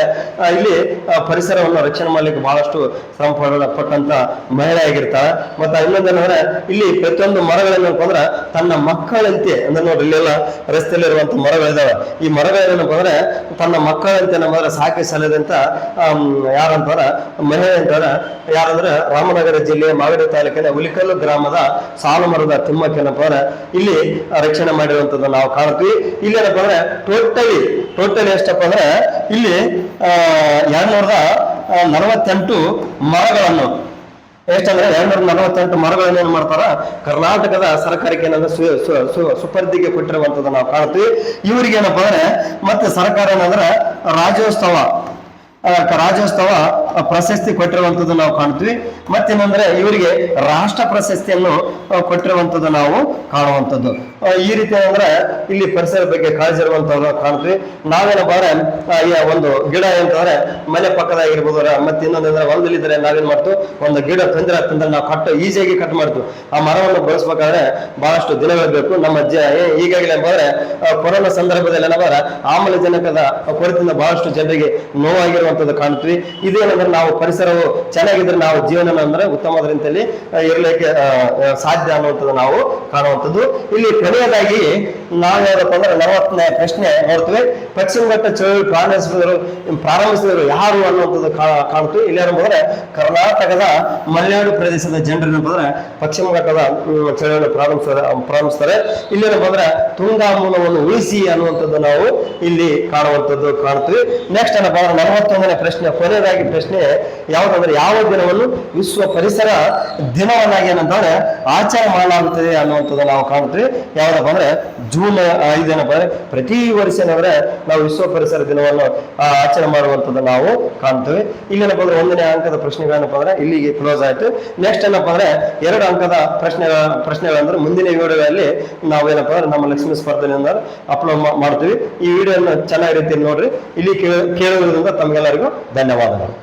[SPEAKER 1] ಇಲ್ಲಿ ಪರಿಸರವನ್ನು ರಕ್ಷಣೆ ಮಾಡ್ಲಿಕ್ಕೆ ಬಹಳಷ್ಟು ಶ್ರಮ ಪಟ್ಟಂತ ಮಹಿಳೆ ಆಗಿರ್ತಾಳೆ. ಮತ್ತೆ ಇನ್ನೊಂದೇನಂದ್ರೆ ಇಲ್ಲಿ ಪ್ರತಿಯೊಂದು ಮರಗಳೇನಪ್ಪ ಅಂದ್ರೆ ತನ್ನ ಮಕ್ಕಳಂತೆ ಅಂದ್ರೆ ನೋಡ್ರಿ ಇಲ್ಲೆಲ್ಲ ರಸ್ತೆಯಲ್ಲಿ ಇರುವಂತ ಮರಗಳಿದಾವೆ. ಈ ಮರಗಳೇನಪ್ಪ ಅಂದ್ರೆ ತನ್ನ ಮಕ್ಕಳಂತೆ ನಮ್ಮ ಸಾಕಿ ಸಲದಂತ ಯಾರಂತಾರ ಮಹಿಳೆ ಅಂತಾರ ಯಾರಂದ್ರೆ ರಾಮನಗರ ಜಿಲ್ಲೆ ಮಾಗಡಿ ತಾಲೂಕಿನ ಹುಲಿಕಲ್ಲು ಗ್ರಾಮದ ಸಾಲು ಮರದ ತಿಮ್ಮಕ್ಕೇನಪ್ಪ ಅಂದ್ರೆ ಇಲ್ಲಿ ರಕ್ಷಣೆ ಮಾಡಿರುವಂತದ್ದು ನಾವು ಕಾಣ್ತೀವಿ. ಇಲ್ಲಿ ಏನಪ್ಪ ಅಂದ್ರೆ ಟೋಟಲಿ ಟೋಟಲಿ ಎಷ್ಟಪ್ಪ ಅಂದ್ರೆ ಇಲ್ಲಿ, ಆ, ಎರಡ್ನೂರದ ನಲವತ್ತೆಂಟು ಮರಗಳನ್ನು. ಎಷ್ಟಂದ್ರೆ ಎರಡ್ನೂರ ನಲವತ್ತೆಂಟು ಮರಗಳನ್ನ ಏನ್ ಮಾಡ್ತಾರ? ಕರ್ನಾಟಕದ ಸರ್ಕಾರಕ್ಕೆ ಏನಂದ್ರೆ ಸುಪರ್ದಿಗೆ ಕೊಟ್ಟಿರುವಂತದ್ದು ನಾವು ಕಾಣ್ತೀವಿ. ಇವರಿಗೆ ಏನಪ್ಪ ಅಂದ್ರೆ ಮತ್ತೆ ಸರ್ಕಾರ ಏನಂದ್ರೆ ರಾಜ್ಯೋತ್ಸವ. ರಾಜ್ಯೋತ್ಸವ ಪ್ರಶಸ್ತಿ ಕೊಟ್ಟಿರುವಂತದ್ದು ನಾವು ಕಾಣ್ತೀವಿ. ಮತ್ತೇನಂದ್ರೆ ಇವರಿಗೆ ರಾಷ್ಟ್ರ ಪ್ರಶಸ್ತಿಯನ್ನು ಕೊಟ್ಟಿರುವಂತದ್ದು ನಾವು ಕಾಣುವಂಥದ್ದು ಈ ರೀತಿ ಅಂದ್ರೆ ಇಲ್ಲಿ ಪರಿಸರ ಬಗ್ಗೆ ಕಾಳಜಿ ಇರುವಂತದ್ದು ಕಾಣ್ತೀವಿ. ನಾವೇನಪ್ಪ ಅಂದ್ರೆ ಈ ಒಂದು ಗಿಡ ಅಂತಂದ್ರೆ ಮನೆ ಪಕ್ಕದಾಗಿರ್ಬೋದು ಮತ್ತೆ ಮತ್ತೆ ಇನ್ನೊಂದಂದ್ರೆ ಒಂದಲ್ಲಿದ್ರೆ ನಾವೇನ್ ಮಾಡ್ತೀವಿ? ಒಂದು ಗಿಡ ತೊಂದರೆ ಆಗ್ತಂದ್ರೆ ನಾವು ಕಟ್ ಈಸಿಯಾಗಿ ಕಟ್ ಮಾಡ್ತೀವಿ. ಆ ಮರವನ್ನು ಬೆಳೆಸ್ಬೇಕಾದ್ರೆ ಬಹಳಷ್ಟು ದಿನಗಳು ಬೇಕು. ನಮ್ಮ ಜ ಈಗಾಗಲೇ ಅಂದ್ರೆ ಕೊರೋನಾ ಸಂದರ್ಭದಲ್ಲಿ ಏನಂದ್ರೆ ಆಮ್ಲಜನಕದ ಕೊರತೆಯಿಂದ ಬಹಳಷ್ಟು ಜನರಿಗೆ ನೋವಾಗಿರುವಂತದ್ದು ಕಾಣ್ತೀವಿ. ಇದೇನಂದ್ರೆ ಅಂದ್ರೆ ನಾವು ಪರಿಸರವು ಚೆನ್ನಾಗಿದ್ರೆ ನಾವು ಜೀವನ ಅಂದ್ರೆ ಉತ್ತಮದ ರೀತಿಯಲ್ಲಿ ಇರ್ಲಿಕ್ಕೆ ಸಾಧ್ಯ ಅನ್ನುವಂಥದ್ದು ನಾವು ಕಾಣುವಂಥದ್ದು. ಇಲ್ಲಿ ಕೊನೆಯದಾಗಿ ನಾವು ಯಾವ್ದಪ್ಪ ಅಂದ್ರೆ ನಲವತ್ತನೇ ಪ್ರಶ್ನೆ ನೋಡ್ತೀವಿ. ಪಶ್ಚಿಮ ಘಟ್ಟ ಚಳವಳಿ ಪ್ರಾರಂಭಿಸಿದರು ಪ್ರಾರಂಭಿಸಿದರು ಯಾರು ಅನ್ನುವಂಥದ್ದು ಕಾಣ್ತು ಇಲ್ಲಿ ಏನಂದ್ರೆ ಕರ್ನಾಟಕದ ಮಲೆನಾಡು ಪ್ರದೇಶದ ಜನರು ಅಂದ್ರೆ ಪಶ್ಚಿಮ ಘಟ್ಟದ ಚಳುವಳಿ ಚಳವಳಿ ಪ್ರಾರಂಭಿಸ್ತಾರೆ ಪ್ರಾರಂಭಿಸ್ತಾರೆ. ಇಲ್ಲಿ ಏನಪ್ಪ ಅಂದ್ರೆ ತುಂಗಾ ಮೂಲವನ್ನು ಉಳಿಸಿ ಅನ್ನುವಂಥದ್ದು ನಾವು ಇಲ್ಲಿ ಕಾಣುವಂಥದ್ದು ಕಾಣ್ತೀವಿ. ನೆಕ್ಸ್ಟ್ ಏನಪ್ಪ ಅಂದ್ರೆ ನಲವತ್ತೊಂದನೇ ಪ್ರಶ್ನೆ, ಕೊನೆಯದಾಗಿ ಪ್ರಶ್ನೆ ಯಾವುದಂದ್ರೆ ಯಾವ ದಿನವನ್ನು? ವಿಶ್ವ ಪರಿಸರ ದಿನವನ್ನಾಗಿ ಏನಂತಂದ್ರೆ ಆಚರಣೆ ಮಾಡಲಾಗುತ್ತದೆ ಅನ್ನುವಂಥದ್ದು ನಾವು ಕಾಣ್ತೀವಿ ಯಾವ್ದಪ್ಪ ಅಂದ್ರೆ ಜೂನ್ ಐದೇನಪ್ಪ ಅಂದ್ರೆ ಪ್ರತಿ ವರ್ಷ ಏನಂದ್ರೆ ನಾವು ವಿಶ್ವ ಪರಿಸರ ದಿನವನ್ನು ಆಚರಣೆ ಮಾಡುವಂಥದ್ದು ನಾವು ಕಾಣ್ತೀವಿ ಇಲ್ಲಿ ಏನಪ್ಪ ಅಂದ್ರೆ ಒಂದನೇ ಅಂಕದ ಪ್ರಶ್ನೆಗಳೇನಪ್ಪ ಅಂದ್ರೆ ಇಲ್ಲಿಗೆ ಕ್ಲೋಸ್ ಆಯ್ತು. ನೆಕ್ಸ್ಟ್ ಏನಪ್ಪ ಅಂದ್ರೆ ಎರಡು ಅಂಕದ ಪ್ರಶ್ನೆ ಪ್ರಶ್ನೆಗಳಂದ್ರೆ ಮುಂದಿನ ವಿಡಿಯೋಗಳಲ್ಲಿ ನಾವೇನಪ್ಪ ಅಂದ್ರೆ ನಮ್ಮ ಲಕ್ಷ್ಮಿ ಸ್ಪರ್ಧೆಯಿಂದ ಅಪ್ಲೋಡ್ ಮಾಡ್ತೀವಿ ಈ ವಿಡಿಯೋನ ಚೆನ್ನಾಗಿ ರೀತಿಯಲ್ಲಿ ನೋಡ್ರಿ. ಇಲ್ಲಿ ಕೇಳ, ಕೇಳುವುದರಿಂದ ತಮಗೆಲ್ಲರಿಗೂ ಧನ್ಯವಾದಗಳು.